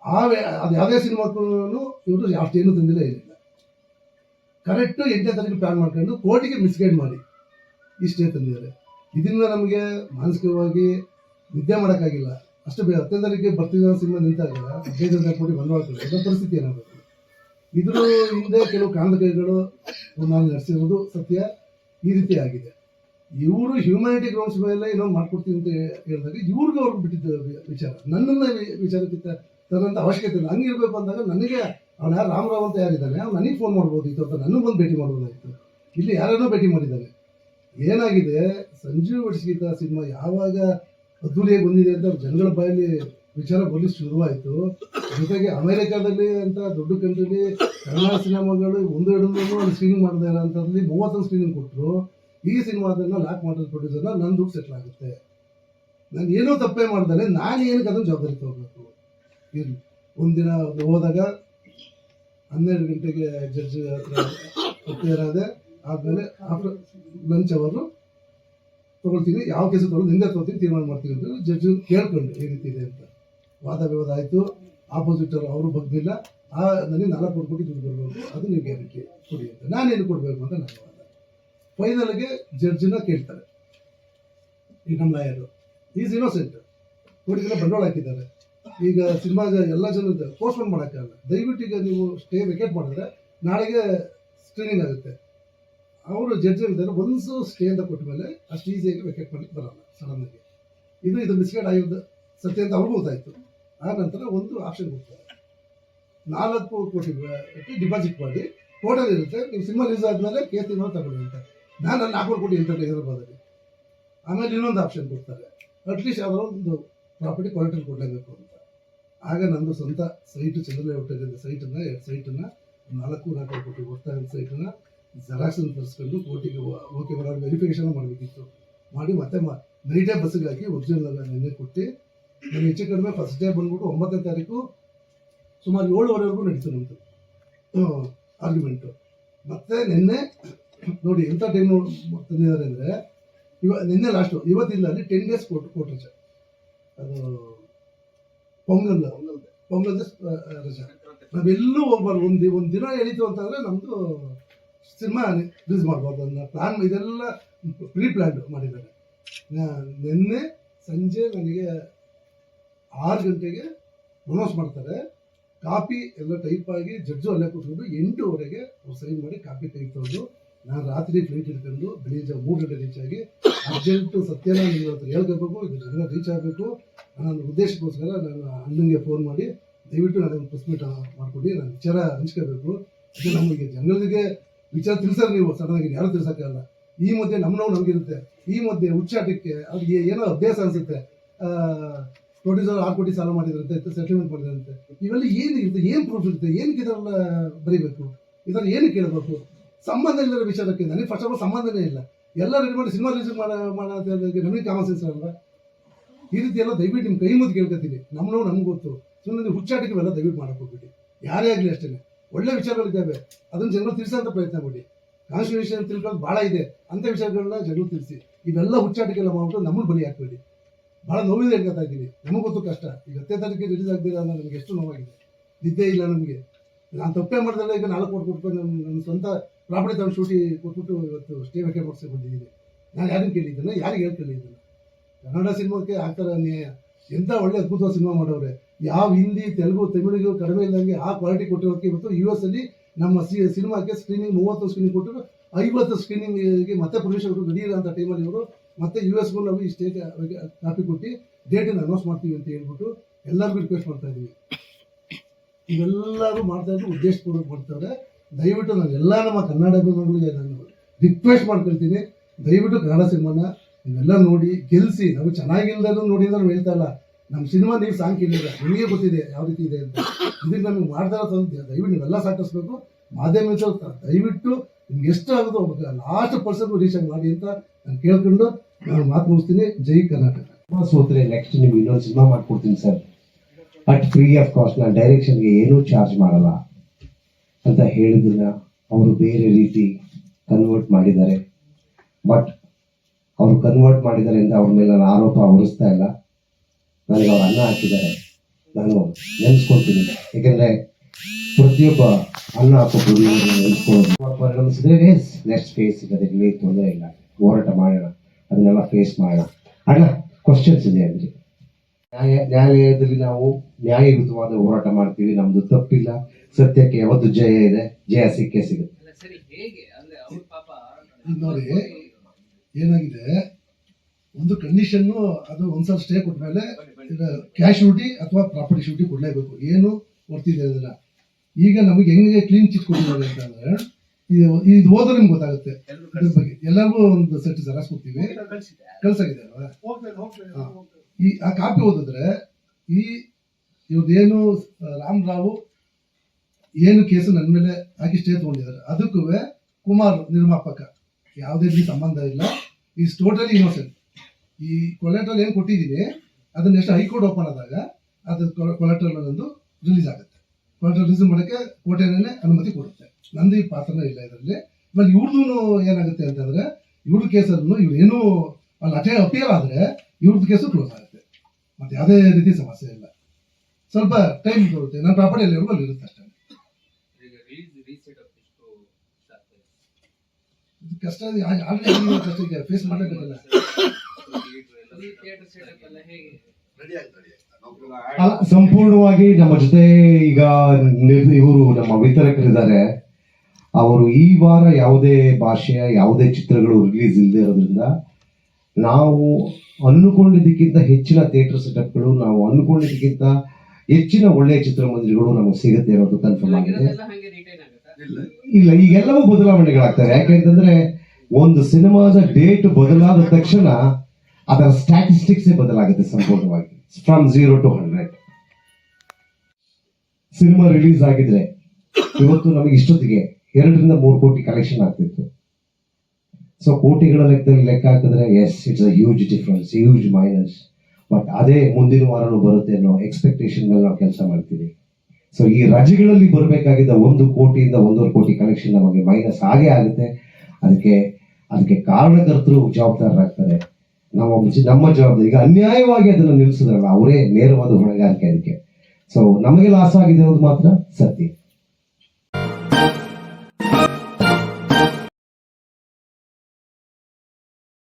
ಆ ಅದು ಯಾವುದೇ ಸಿನಿಮಾಕ್ಕೂ ಇವರು ಅಷ್ಟೇನು ತಂದಿಲ್ಲ ಏನಿಲ್ಲ ಕರೆಕ್ಟು ಎಂಟನೇ ತಾರೀಕು ಪ್ಲ್ಯಾನ್ ಮಾಡ್ಕೊಂಡು ಕೋಟಿಗೆ ಮಿಸ್ಗೈಡ್ ಮಾಡಿ ಇಷ್ಟೇ ತಂದಿದ್ದಾರೆ. ಇದರಿಂದ ನಮಗೆ ಮಾನಸಿಕವಾಗಿ ನಿದ್ದೆ ಮಾಡೋಕ್ಕಾಗಿಲ್ಲ. ಅಷ್ಟು ಬೇ ಹತ್ತನೇ ತಾರೀಕಿಗೆ ಬರ್ತಿದ್ದ ಸಿನಿಮಾ ನಿಂತಾಗ ಹದಿನೈದು ಕೋಟಿ ಬಂಡವಾಳ ಕೊಡೋದು ಪರಿಸ್ಥಿತಿ ಏನಾಗುತ್ತೆ ಇದ್ರ ಹಿಂದೆ ಕೆಲವು ಕಾರಣಕೈಗಳು ನಾನು ನಡೆಸಿರೋದು ಸತ್ಯ. ಈ ರೀತಿ ಆಗಿದೆ. ಇವರು ಹ್ಯೂಮ್ಯಾನಿಟಿ ಗ್ರೌಂಡ್ಸ್ ಮೇಲೆ ಏನೋ ಮಾಡ್ಕೊಡ್ತೀವಿ ಅಂತ ಹೇಳಿದಾಗ ಇವ್ರಿಗೆ ಅವ್ರಿಗೆ ಬಿಟ್ಟಿದ್ದ ವಿಚಾರ. ನನ್ನನ್ನು ವಿಚಾರಕ್ಕಿಂತ ವಿಚಾರಕ್ಕೆ ತ- ತರಂತ ಅವಶ್ಯಕತೆ ಇಲ್ಲ. ಹಂಗಿರ್ಬೇಕು ಅಂದಾಗ ನನಗೆ ಅವ್ನು ಯಾರು ರಾಮರಾವ್ ಅಂತ ಯಾರಿದ್ದಾನೆ ಅವ್ನು ನನಗೆ ಫೋನ್ ಮಾಡ್ಬೋದಿತ್ತು ಅಂತ ನನಗೂ ಬಂದು ಭೇಟಿ ಮಾಡ್ಬೋದಾಗಿತ್ತು ಇಲ್ಲಿ ಯಾರನ್ನೋ ಭೇಟಿ ಮಾಡಿದ್ದಾರೆ. ಏನಾಗಿದೆ? ಸಂಜೀವ್ ವಡ್ಸ್ಗೀತ ಸಿನಿಮಾ ಯಾವಾಗ ಅದ್ದೂರಿಯಾಗಿ ಬಂದಿದೆ ಅಂತ ಜನಗಳ ಬಾಯಲ್ಲಿ ವಿಚಾರ ಬರ್ಲಿಕ್ಕೆ ಶುರುವಾಯಿತು. ಜೊತೆಗೆ ಅಮೆರಿಕಾದಲ್ಲಿ ಅಂತ ದೊಡ್ಡ ಕಂಟ್ರಿಲಿ ಕನ್ನಡ ಸಿನಿಮಾಗಳು ಒಂದು, ಎರಡು ಸ್ಕ್ರೀನಿಂಗ್ ಮಾಡಿದೆ ಅಂತಂದ್ರೆ ಮೂವತ್ತೊಂದು ಸ್ಕ್ರೀನಿಂಗ್ ಕೊಟ್ಟರು ಈ ಸಿನಿಮಾದನ್ನ ಲಾಕ್ ಮಾಡಿದ ಪ್ರೊಡ್ಯೂಸರ್ನ ನನ್ನ ದುಡ್ಡು ಸೆಟ್ಲ್ ಆಗುತ್ತೆ. ನಾನು ಏನೋ ತಪ್ಪೇ ಮಾಡ್ದೆ, ನಾನು ಏನಕ್ಕೆ ಅದನ್ನು ಜವಾಬ್ದಾರಿ ತಗೋಬೇಕು? ಇರಲಿ. ಒಂದಿನ ಹೋದಾಗ ಹನ್ನೆರಡು ಗಂಟೆಗೆ ಜಡ್ಜ್ ಹತ್ರ ಅಪಿಯರ್ ಆದೆ, ಆದಮೇಲೆ ಆಫ್ಟರ್ ಲಂಚ್ ಅವರು ತೊಗೊಳ್ತೀನಿ ಯಾವ ಕೇಸು ತಗೊಂಡು ನಿಂದೆ ತಗೊಳ್ತೀವಿ, ತೀರ್ಮಾನ ಮಾಡ್ತೀವಿ ಅಂತ ಜಡ್ಜ್ ಕೇಳ್ಕೊಂಡು ಈ ರೀತಿ ಇದೆ ಅಂತ. ವಾದ ವಿವಾದ ಆಯಿತು ಆಪೋಸಿಟ್ ಅವರು ಬಗ್ಗಿಲ್ಲ ಆ ನನಗೆ ನಾಲ್ಕು ಕೋಟಿ ದುಡ್ಡು ಬರಬೇಕು ಅದು ನಿಮಗೆ ಗ್ಯಾರಂಟಿ ಕೊಡಿ ಅಂತ. ನಾನೇನು ಕೊಡಬೇಕು ಅಂತ ನಾನು ವಾದ. ಫೈನಲ್ಗೆ ಜಡ್ಜನ್ನ ಕೇಳ್ತಾರೆ. ಈ ನಮ್ಮ ಲಾಯರು. ಈಸ್ ಇನ್ನೋಸೆಂಟ್ ಕೋಟಿಗೆಲ್ಲ ಬಂಡವಾಳ ಹಾಕಿದ್ದಾರೆ. ಈಗ ಸಿನಿಮಾಗ ಎಲ್ಲ ಜನ ಪೋಸ್ಟ್ಪೋನ್ ಮಾಡೋಕ್ಕಾಗಲ್ಲ. ದಯವಿಟ್ಟು ಈಗ ನೀವು ಸ್ಟೇ ವೆಕೇಟ್ ಮಾಡಿದ್ರೆ ನಾಳೆಗೆ ಸ್ಕ್ರೀನಿಂಗ್ ಆಗುತ್ತೆ. ಅವರು ಜಡ್ಜ್ ಹೇಳ್ತಾರೆ ಒಂದು ಸ್ಟೇ ಅಂತ ಕೊಟ್ಟ ಮೇಲೆ ಅಷ್ಟು ಈಸಿಯಾಗಿ ವೆಕೆಟ್ ಮಾಡಿ ಬರಲ್ಲ ಸಡನ್ನಾಗಿ ಇದು ಇದು ಮಿಸ್ಗೈಡ್ ಆಗಿದ್ದು ಸತ್ಯ ಅಂತ ಅವ್ರಿಗೂ ಗೊತ್ತಾಯಿತು. ಆ ನಂತರ ಒಂದು ಆಪ್ಷನ್ ಕೊಡ್ತಾರೆ. ನಾಲ್ಕು ಕೋಟಿ ಡಿಪಾಸಿಟ್ ಮಾಡಿ ಟೋಟಲ್ ಇರುತ್ತೆ. ನೀವು ಸಿನಿಮಾ ರಿಲೀಸ್ ಆದಮೇಲೆ ಕೇಸ್ ತಿನ್ನೋ ತಗೊಳ್ಳಿ ಅಂತ. ನಾನು ನನ್ನ ನಾಲ್ಕು ಕೋಟಿ ಅಂತ ಹೈದರಾಬಾದಲ್ಲಿ. ಆಮೇಲೆ ಇನ್ನೊಂದು ಆಪ್ಷನ್ ಕೊಡ್ತಾರೆ. ಅಟ್ಲೀಸ್ಟ್ ಅವರ ಒಂದು ಪ್ರಾಪರ್ಟಿ ಕ್ವಾಲಿಟಿ ಕೊಡಲೇಬೇಕು ಅಂತ. ಆಗ ನಂದು ಸ್ವಂತ ಸೈಟ್ ಚಂದ್ರಲೇಔಟ್ ಸೈಟನ್ನು ಎರಡು ಸೈಟನ್ನು ನಾಲ್ಕು ನಾಲ್ಕು ಕೋಟಿ ಗೊತ್ತಾಗಿದ್ದ ಸೈಟನ್ನು ಜೆರಾಕ್ಸ್ ತರಿಸ್ಕೊಂಡು ಕೋರ್ಟಿಗೆ ಓಕೆ ಬರೋ ವೆರಿಫಿಕೇಶನ್ ಮಾಡಬೇಕಿತ್ತು. ಮಾಡಿ ಮತ್ತೆ ನೈಟೇ ಬಸ್ಸಿಗೆ ಹಾಕಿ ಒರಿಜಿನಲ್ ನೆನ್ನೆ ಕೊಟ್ಟು ನಾನು ಹೆಚ್ಚು ಕಡಿಮೆ ಫಸ್ಟ್ ಡೇ ಬಂದ್ಬಿಟ್ಟು ಒಂಬತ್ತನೇ ತಾರೀಕು ಸುಮಾರು ಏಳುವರೆವರೆಗೂ ನಡೀತು ನಮ್ಮದು ಆರ್ಗ್ಯುಮೆಂಟು ಮತ್ತೆ ನಿನ್ನೆ, ನೋಡಿ ಎಂಥ ಟೈಮ್ ತಂದಿದ್ದಾರೆ ಅಂದರೆ, ಇವ, ನಿನ್ನೆ ಲಾಸ್ಟು ಇವತ್ತಿಲ್ಲ, ಅಲ್ಲಿ ಟೆನ್ ಡೇಸ್ ಕೊಟ್ಟು ಕೋರ್ಟ್ ರಜೆ. ಅದು ಪೊಂಗಲ್ ಪೊಂಗಲ್ ರಜೆ. ನಾವೆಲ್ಲೂ ಹೋಗ್ಬಾರ್ದು. ಒಂದು ಒಂದು ದಿನ ಹೇಳಿತು ಅಂತಂದರೆ ನಮ್ಮದು ಸಿನಿಮಾ ರಿಲೀಸ್ ಮಾಡ್ಬೋದು ಅದನ್ನ ಪ್ಲಾನ್ ಇದೆಲ್ಲ ಪ್ರೀ ಪ್ಲ್ಯಾನ್ ಮಾಡಿದ್ದಾರೆ ನಿನ್ನೆ ಸಂಜೆ ನನಗೆ ಆರು ಗಂಟೆಗೆ ಅನೌನ್ಸ್ ಮಾಡ್ತಾರೆ. ಕಾಪಿ ಎಲ್ಲ ಟೈಪ್ ಆಗಿ ಜಡ್ಜು ಅಲ್ಲೇ ಕೂತ್ಕೊಂಡು ಎಂಟೂವರೆಗೆ ಅವ್ರು ಸೈನ್ ಮಾಡಿ ಕಾಪಿ ತೆಗೆದುಕೊಂಡು ನಾನು ರಾತ್ರಿ ಫ್ಲೈಟ್ ಹಿಡ್ಕೊಂಡು ಬೆಳಿಗ್ಗೆ ಮೂರು ಗಂಟೆ ರೀಚ್ ಆಗಿ ಅರ್ಜೆಂಟು ಸತ್ಯನ ನಿಮ್ಮ ಹತ್ರ ಹೇಳ್ಕೋಬೇಕು, ಇದು ಜನ ರೀಚ್ ಆಗಬೇಕು. ನನ್ನ ಉದ್ದೇಶಕ್ಕೋಸ್ಕರ ನಾನು ಅಣ್ಣನಿಗೆ ಫೋನ್ ಮಾಡಿ ದಯವಿಟ್ಟು ನನಗೆ ಪ್ರೆಸ್ ಮೀಟ್ ಮಾಡಿಕೊಡಿ, ನಾನು ವಿಚಾರ ಹಂಚ್ಕೋಬೇಕು. ಇದು ನಮಗೆ ಜನಗಳಿಗೆ ವಿಚಾರ ತಿಳಿಸಲ್ಲ ನೀವು ಸಡನ್ ಆಗಿ ಯಾರು ತಿಳಿಸೋಕ್ಕಾಗಲ್ಲ ಈ ಮಧ್ಯೆ ನಮ್ಮ ನೋವು ನಮಗಿರುತ್ತೆ ಈ ಮಧ್ಯೆ ಹುಚ್ಚಾಟಕ್ಕೆ ಅವ್ರಿಗೆ ಏನೋ ಅಭ್ಯಾಸ ಅನ್ಸುತ್ತೆ. ಪ್ರೊಡ್ಯೂಸರ್ ಆರು ಕೋಟಿ ಸಾಲ ಮಾಡಿದ್ರಂತೆ ಸೆಟಲ್ಮೆಂಟ್ ಮಾಡಿದ್ರಂತೆ. ಇವೆಲ್ಲ ಏನು ಇರುತ್ತೆ? ಏನು ಪ್ರೂಫ್ ಇರುತ್ತೆ? ಏನಕ್ಕೆ ಇದೆಲ್ಲ ಬರೀಬೇಕು? ಇದನ್ನು ಏನು ಕೇಳಬೇಕು? ಸಂಬಂಧ ಇಲ್ಲದ ವಿಚಾರಕ್ಕೆ ನನಗೆ ಫಸ್ಟ್ ಆಫ್ ಆಲ್ ಸಂಬಂಧನೇ ಇಲ್ಲ. ಎಲ್ಲ ರೆಡಿ ಮಾಡಿ ಸಿನಿಮಾ ರಿಲೀಸ್ ಮಾಡೋ ಮಾಡೋದಕ್ಕೆ ನಮಗೆ ಕಾಮನ್ ಸೆನ್ಸ್ ಅಲ್ವಾ? ಈ ರೀತಿ ಎಲ್ಲ ದಯವಿಟ್ಟು ನಿಮ್ಮ ಕೈ ಮುದ್ದು ಕೇಳ್ಕೊತೀನಿ. ನಮ್ಮ ನೋವು ನಮ್ಗೆ ಗೊತ್ತು. ಸುಮ್ಮನೆ ಹುಚ್ಚಾಟಕ್ಕೆ ಇವೆಲ್ಲ ದಯವಿಟ್ಟು ಮಾಡಕ್ಕೆ ಹೋಗ್ಬಿಡಿ. ಯಾರೇ ಆಗಲಿ ಅಷ್ಟೇ ಒಳ್ಳೆ ವಿಚಾರಗಳಿದ್ದಾವೆ ಅದನ್ನು ಜನರು ತಿಳಿಸೋಂಥ ಪ್ರಯತ್ನ ಮಾಡಿ. ಕಾನ್ಸ್ಟಿಟ್ಯೂಷನ್ ತಿಳ್ಕೊಳ್ಳೋದು ಭಾಳ ಇದೆ. ಅಂಥ ವಿಚಾರಗಳನ್ನ ಜನರು ತಿಳಿಸಿ. ಇವೆಲ್ಲ ಹುಚ್ಚಾಟಿಕೆಲ್ಲ ಮಾಡ್ಬಿಟ್ಟು ನಮ್ಮನ್ನು ಬಲಿ ಹಾಕ್ಬೇಡಿ. ಭಾಳ ನೋವಿದೆ ಹೇಳ್ಕೊತಾ ಇದ್ದೀನಿ. ನಮಗೆ ಗೊತ್ತು ಕಷ್ಟ. ಈಗ ಹತ್ತನೇ ತಾರೀಕಿಗೆ ರಿಲೀಸ್ ಆಗದಿಲ್ಲ ಅನ್ನೋ ನನಗೆ ಎಷ್ಟು ನೋವಾಗಿದೆ. ನಿದ್ದೆ ಇಲ್ಲ ನಮಗೆ. ನಾನು ತಪ್ಪೇ ಮಾಡಿದ್ರೆ ಈಗ ನಾಲ್ಕು ಕೋಟಿ ಕೊಟ್ಬಿಟ್ಟು ನನ್ನ ನನ್ನ ಸ್ವಂತ ಪ್ರಾಪರ್ಟಿ ತಗೊಂಡು ಶೂಟಿ ಕೊಟ್ಬಿಟ್ಟು ಇವತ್ತು ಸ್ಟೇ ವೇಕೆ ಮಾಡಿಸಿ ಬಂದಿದ್ದೀನಿ. ನಾನು ಯಾರಿಗೆ ಕೇಳಿದ್ದೇನೆ ಯಾರಿಗೆ ಹೇಳ್ಕೊಳ್ಳಿದ್ದೇನೆ ಕನ್ನಡ ಸಿನಿಮಾಕ್ಕೆ ಥರ ನ್ಯಾಯ ಎಂಥ ಒಳ್ಳೆ ಅದ್ಭುತ ಸಿನಿಮಾ ಮಾಡವ್ರೆ. ಯಾವ ಹಿಂದಿ, ತೆಲುಗು ತಮಿಳಿಗೂ ಕಡಿಮೆ ಇಲ್ಲದಂಗೆ ಆ ಕ್ವಾಲಿಟಿ ಕೊಟ್ಟಿರೋಕ್ಕೆ ಇವತ್ತು ಯು ಎಸ್ ಅಲ್ಲಿ ನಮ್ಮ ಸಿ, ಸಿನಿಮಾಕ್ಕೆ ಸ್ಕ್ರೀನಿಂಗ್ ಮೂವತ್ತು ಸ್ಕ್ರೀನಿಂಗ್ ಕೊಟ್ಟರು ಐವತ್ತು ಸ್ಕ್ರೀನಿಂಗ್ಗೆ ಮತ್ತೆ ಪ್ರೊಡ್ಯೂಸರ್ ನಡೆಯಿಲ್ಲ ಅಂತ ಟೈಮಲ್ಲಿ ಇವರು ಮತ್ತೆ ಯು ಎಸ್ಗೂ ನಾವು ಈ ಸ್ಟೇಟ್ ಕಾಪಿ ಕೊಟ್ಟು ಡೇಟನ್ನು ಅನೌನ್ಸ್ ಮಾಡ್ತೀವಿ ಅಂತ ಹೇಳ್ಬಿಟ್ಟು ಎಲ್ಲರಿಗೂ ರಿಕ್ವೆಸ್ಟ್ ಮಾಡ್ತಾ ಇದ್ದೀವಿ ಇವೆಲ್ಲರೂ ಮಾಡ್ತಾ ಇದ್ದು ಉದ್ದೇಶಪೂರ್ವಕ ಮಾಡ್ತಾರೆ. ದಯವಿಟ್ಟು ನಾನು ಎಲ್ಲ ನಮ್ಮ ಕನ್ನಡ ಅಭಿಮಾನಿಗಳಿಗೆ ನಾನು ರಿಕ್ವೆಸ್ಟ್ ಮಾಡ್ಕೊಳ್ತೀನಿ. ದಯವಿಟ್ಟು ಕನ್ನಡ ಸಿನಿಮಾನ ನೀವೆಲ್ಲ ನೋಡಿ ಗೆಲ್ಸಿ, ನಾವು ಚೆನ್ನಾಗಿಲ್ಲದನ್ನು ನೋಡಿ ಅಂತ ನಾವು ಹೇಳ್ತಾ ಇಲ್ಲ. ನಮ್ಮ ಸಿನಿಮಾ ನೀವು ಸಾಂಗ್ ಕೇಳಿದ್ರೆ ನಿಮಗೆ ಗೊತ್ತಿದೆ ಯಾವ ರೀತಿ ಇದೆ ಅಂತ. ಇದಕ್ಕೆ ನಮಗೆ ಮಾಡ್ತಾ ದಯವಿಟ್ಟು ನೀವೆಲ್ಲ ಸಾಕಿಸ್ಬೇಕು ಮಾಧ್ಯಮ ದಯವಿಟ್ಟು ನಿಮ್ಗೆ ಎಷ್ಟು ಆಗುತ್ತೋ ಲಾಸ್ಟ್ ಪರ್ಸೆಂಟ್ ರೀಚ್ ಮಾಡಿ ಅಂತ ನಾನು ಕೇಳ್ಕೊಂಡು ನಾನು ಮಾತು ಮುಗಿಸ್ತೀನಿ. ಜೈ ಕರ್ನಾಟಕ. ಸೋತ್ರೆ ನೆಕ್ಸ್ಟ್ ನಿಮ್ಗೆ ಇನ್ನೊಂದು ಸಿನಿಮಾ ಮಾಡ್ಕೊಡ್ತೀನಿ sir. At free of cost ನಾನು ಡೈರೆಕ್ಷನ್ಗೆ ಏನೂ ಚಾರ್ಜ್ ಮಾಡಲ್ಲ ಅಂತ ಹೇಳಿದ್ದನ್ನ ಅವರು ಬೇರೆ ರೀತಿ ಕನ್ವರ್ಟ್ ಮಾಡಿದ್ದಾರೆ. ಬಟ್ ಅವರು ಕನ್ವರ್ಟ್ ಮಾಡಿದ್ದಾರೆ ಅಂತ ಅವ್ರ ಮೇಲೆ ನಾನು ಆರೋಪ ಹೊರಿಸ್ತಾ ಇಲ್ಲ. ನನಗೆ ಅವ್ರು ಅನ್ನ ಹಾಕಿದ್ದಾರೆ. ನಾನು ನೆನೆಸ್ಕೊಳ್ತೀನಿ. ಏಕೆಂದರೆ ಪ್ರತಿಯೊಬ್ಬ ಅನ್ನ ಹಾಕೋದು ನೆನೆಸ್ಕೊಳ್ಳೋದು. ಪರಿಣಮಿಸಿದ್ರೆ ನೆಕ್ಸ್ಟ್ ಫೇಸ್ ಸಿಗೋದಿರಲಿ ತೊಂದರೆ ಇಲ್ಲ. ಹೋರಾಟ ಮಾಡೋಣ. ಅದನ್ನೆಲ್ಲ ಫೇಸ್ ಮಾಡೋಣ. ಅಣ್ಣ ಕ್ವಶನ್ಸ್ ಇದೆ ಅಂದ್ರೆ ನ್ಯಾಯ ನ್ಯಾಯಾಲಯದಲ್ಲಿ ನಾವು ನ್ಯಾಯಯುತವಾದ ಹೋರಾಟ ಮಾಡ್ತೀವಿ. ನಮ್ದು ತಪ್ಪಿಲ್ಲ. ಸತ್ಯಕ್ಕೆ ಯಾವತ್ತು ಜಯ ಇದೆ. ಜಯ ಸಿಕ್ಕೇ ಸಿಗುತ್ತೆ. ಅಲ್ಲ ಸರಿ ಹೇಗೆ? ಅಂದ್ರೆ ಅವ್ರ ಪಾಪ ಈಗ ನೋಡಿ ಏನಾಗಿದೆ? ಒಂದು ಕಂಡೀಷನ್ನು ಅದು ಒಂದ್ಸಲ ಸ್ಟೇ ಕೊಟ್ಮೇಲೆ ಈಗ ಕ್ಯಾಶ್ ಶೂಟಿ ಅಥವಾ ಪ್ರಾಪರ್ಟಿ ಶೂಟಿ ಕೊಡಲೇಬೇಕು. ಏನು ಕೊಡ್ತಿದೆ ಅದನ್ನ ಈಗ ನಮಗೆ ಹೆಂಗೆ ಕ್ಲೀನ್ ಚಿಟ್ ಕೊಟ್ಟಿದ್ದಾರೆ ಅಂತಂದ್ರೆ ಇದು ಇದು ಹೋದ್ರೆ ನಿಮ್ಗೆ ಗೊತ್ತಾಗುತ್ತೆ. ಬಗ್ಗೆ. ಎಲ್ಲರಿಗೂ ಒಂದು ಸೆಟ್ ಜರಾಸ್ ಕೊಡ್ತೀವಿ. ಕಳ್ಸಾಗಿದೆ ಅಲ್ವಾ. ಈ ಆ ಕಾಪಿ ಓದಿದ್ರೆ ಈ ಇವ್ರದ್ದೇನು ರಾಮ್ ರಾವ್ ಏನು ಕೇಸು ನನ್ನ ಮೇಲೆ ಹಾಕಿ ಸ್ಟೇ ತಗೊಂಡಿದ್ದಾರೆ. ಅದಕ್ಕೂ ಕುಮಾರ್ ನಿರ್ಮಾಪಕ. ಯಾವುದೇ ರೀತಿ ಸಂಬಂಧ ಇಲ್ಲ. ಈಸ್ ಟೋಟಲಿ ಇನ್ನೋಸೆಂಟ್ ಈ ಕೊಲೆಟ್ರಲ್ ಏನು ಕೊಟ್ಟಿದ್ದೀನಿ ಅದನ್ನ ಎಷ್ಟು ಹೈಕೋರ್ಟ್ ಓಪನ್ ಆದಾಗ ಅದು ಕೊಲೆಟ್ರಲ್ ಒಂದು ರಿಲೀಸ್ ಆಗುತ್ತೆ. ಕೊಲೆಟ್ರಲ್ ರಿಲೀಸ್ ಮಾಡೋಕ್ಕೆ ಕೋರ್ಟೇನೇ ಅನುಮತಿ ಕೊಡುತ್ತೆ. ನಂದು ಈ ಪಾತ್ರನೇ ಇಲ್ಲ ಇದರಲ್ಲಿ. ಬಟ್ ಇವ್ರದ್ದು ಏನಾಗುತ್ತೆ ಅಂತಂದ್ರೆ, ಇವ್ರ ಕೇಸನ್ನು ಇವ್ರು ಏನೂ ಅಲ್ಲಿ ಅಟೇ ಅಪಿಯರ್ ಆದರೆ ಇವ್ರದ್ದು ಕೇಸು ಕ್ಲೋಸ್ ಆಗುತ್ತೆ. ಮತ್ತೆ ಯಾವುದೇ ರೀತಿ ಸಮಸ್ಯೆ ಇಲ್ಲ. ಸ್ವಲ್ಪ ಟೈಮ್ ಕೊಡುತ್ತೆ. ನನ್ನ ಪ್ರಾಪರ್ಟಿ ಅಲ್ಲಿ ಇರುತ್ತೆ ಅಷ್ಟೇ ಈಗ ರಿಲೀಸ್ ರೀಸೆಟ್ ಎಷ್ಟು ಆಗ್ತದೆ ಇದು ಕಷ್ಟ ಆಲ್ರೆಡಿ ಕಷ್ಟ ಈಗ ಫೇಸ್ ಮಾಡಬೇಕಲ್ಲ ಥಿಯೇಟರ್ ಸೆಟಪ್ ಎಲ್ಲ ಹೇಗೆ ರೆಡಿ ಆಯ್ತು ರೆಡಿ ಅಲ್ಲ, ಸಂಪೂರ್ಣವಾಗಿ ನಮ್ಮ ಜೊತೆ ಈಗ ಇವರು ನಮ್ಮ ವಿತರಕರಿದ್ದಾರೆ. ಅವರು ಈ ವಾರ ಯಾವುದೇ ಭಾಷೆಯ ಯಾವುದೇ ಚಿತ್ರಗಳು ರಿಲೀಸ್ ಇಲ್ಲದೆ ಇರೋದ್ರಿಂದ ನಾವು ಅನ್ಕೊಂಡಿದ್ದಕ್ಕಿಂತ ಹೆಚ್ಚಿನ ಥಿಯೇಟರ್ ಸೆಟಪ್ಗಳು ನಾವು ಅನ್ಕೊಂಡಿದ್ದಕ್ಕಿಂತ ಹೆಚ್ಚಿನ ಒಳ್ಳೆಯ ಚಿತ್ರಮಂದಿರಗಳು ನಮಗೆ ಸಿಗುತ್ತೆ ಅನ್ನೋದು ಕನ್ಫರ್ಮ್ ಆಗಿದೆ. ಇಲ್ಲ, ಈಗೆಲ್ಲವೂ ಬದಲಾವಣೆಗಳಾಗ್ತವೆ ಯಾಕೆಂತಂದ್ರೆ ಒಂದು ಸಿನಿಮಾದ ಡೇಟ್ ಬದಲಾದ ತಕ್ಷಣ ಅದರ ಸ್ಟ್ಯಾಟಿಸ್ಟಿಕ್ಸ್ ಬದಲಾಗುತ್ತೆ ಸಂಪೂರ್ಣವಾಗಿ. From zero to hundred cinema release ಆಗಿದ್ರೆ ಇವತ್ತು ನಮಗೆ ಇಷ್ಟೊತ್ತಿಗೆ ಎರಡರಿಂದ ಮೂರು ಕೋಟಿ ಕಲೆಕ್ಷನ್ ಆಗ್ತಿತ್ತು. ಸೊ ಕೋಟಿಗಳ ಲೆಕ್ಕದಲ್ಲಿ ಲೆಕ್ಕ ಹಾಕಿದ್ರೆ yes it's a huge difference huge minus but ಅದೇ ಮುಂದಿನ ವಾರನೂ ಬರುತ್ತೆ ಅನ್ನೋ ಎಕ್ಸ್ಪೆಕ್ಟೇಷನ್ ಮೇಲೆ ನಾವು ಕೆಲಸ ಮಾಡ್ತೀವಿ. ಸೊ ಈ ರಜೆಗಳಲ್ಲಿ ಬರಬೇಕಾಗಿದ್ದ ಒಂದು ಕೋಟಿಯಿಂದ ಒಂದೂವರೆ ಕೋಟಿ ಕಲೆಕ್ಷನ್ ನಮಗೆ ಮೈನಸ್ ಆಗೇ ಆಗುತ್ತೆ. ಅದಕ್ಕೆ ಅದಕ್ಕೆ ಕಾರಣಕರ್ತರು ಜವಾಬ್ದಾರರಾಗ್ತಾರೆ. ನಮ್ಮ ನಮ್ಮ ಜವಾಬ್ದಾರಿ. ಈಗ ಅನ್ಯಾಯವಾಗಿ ಅದನ್ನು ನಿಲ್ಲಿಸಿದ್ರಲ್ಲ, ಅವರೇ ನೇರವಾದ ಹೊಣೆಗಾರಿಕೆ ಅದಕ್ಕೆ. ಸೊ ನಮಗೆ ಲಾಸ್ ಆಗಿದೆ ಅನ್ನೋದು ಮಾತ್ರ ಸತ್ಯ.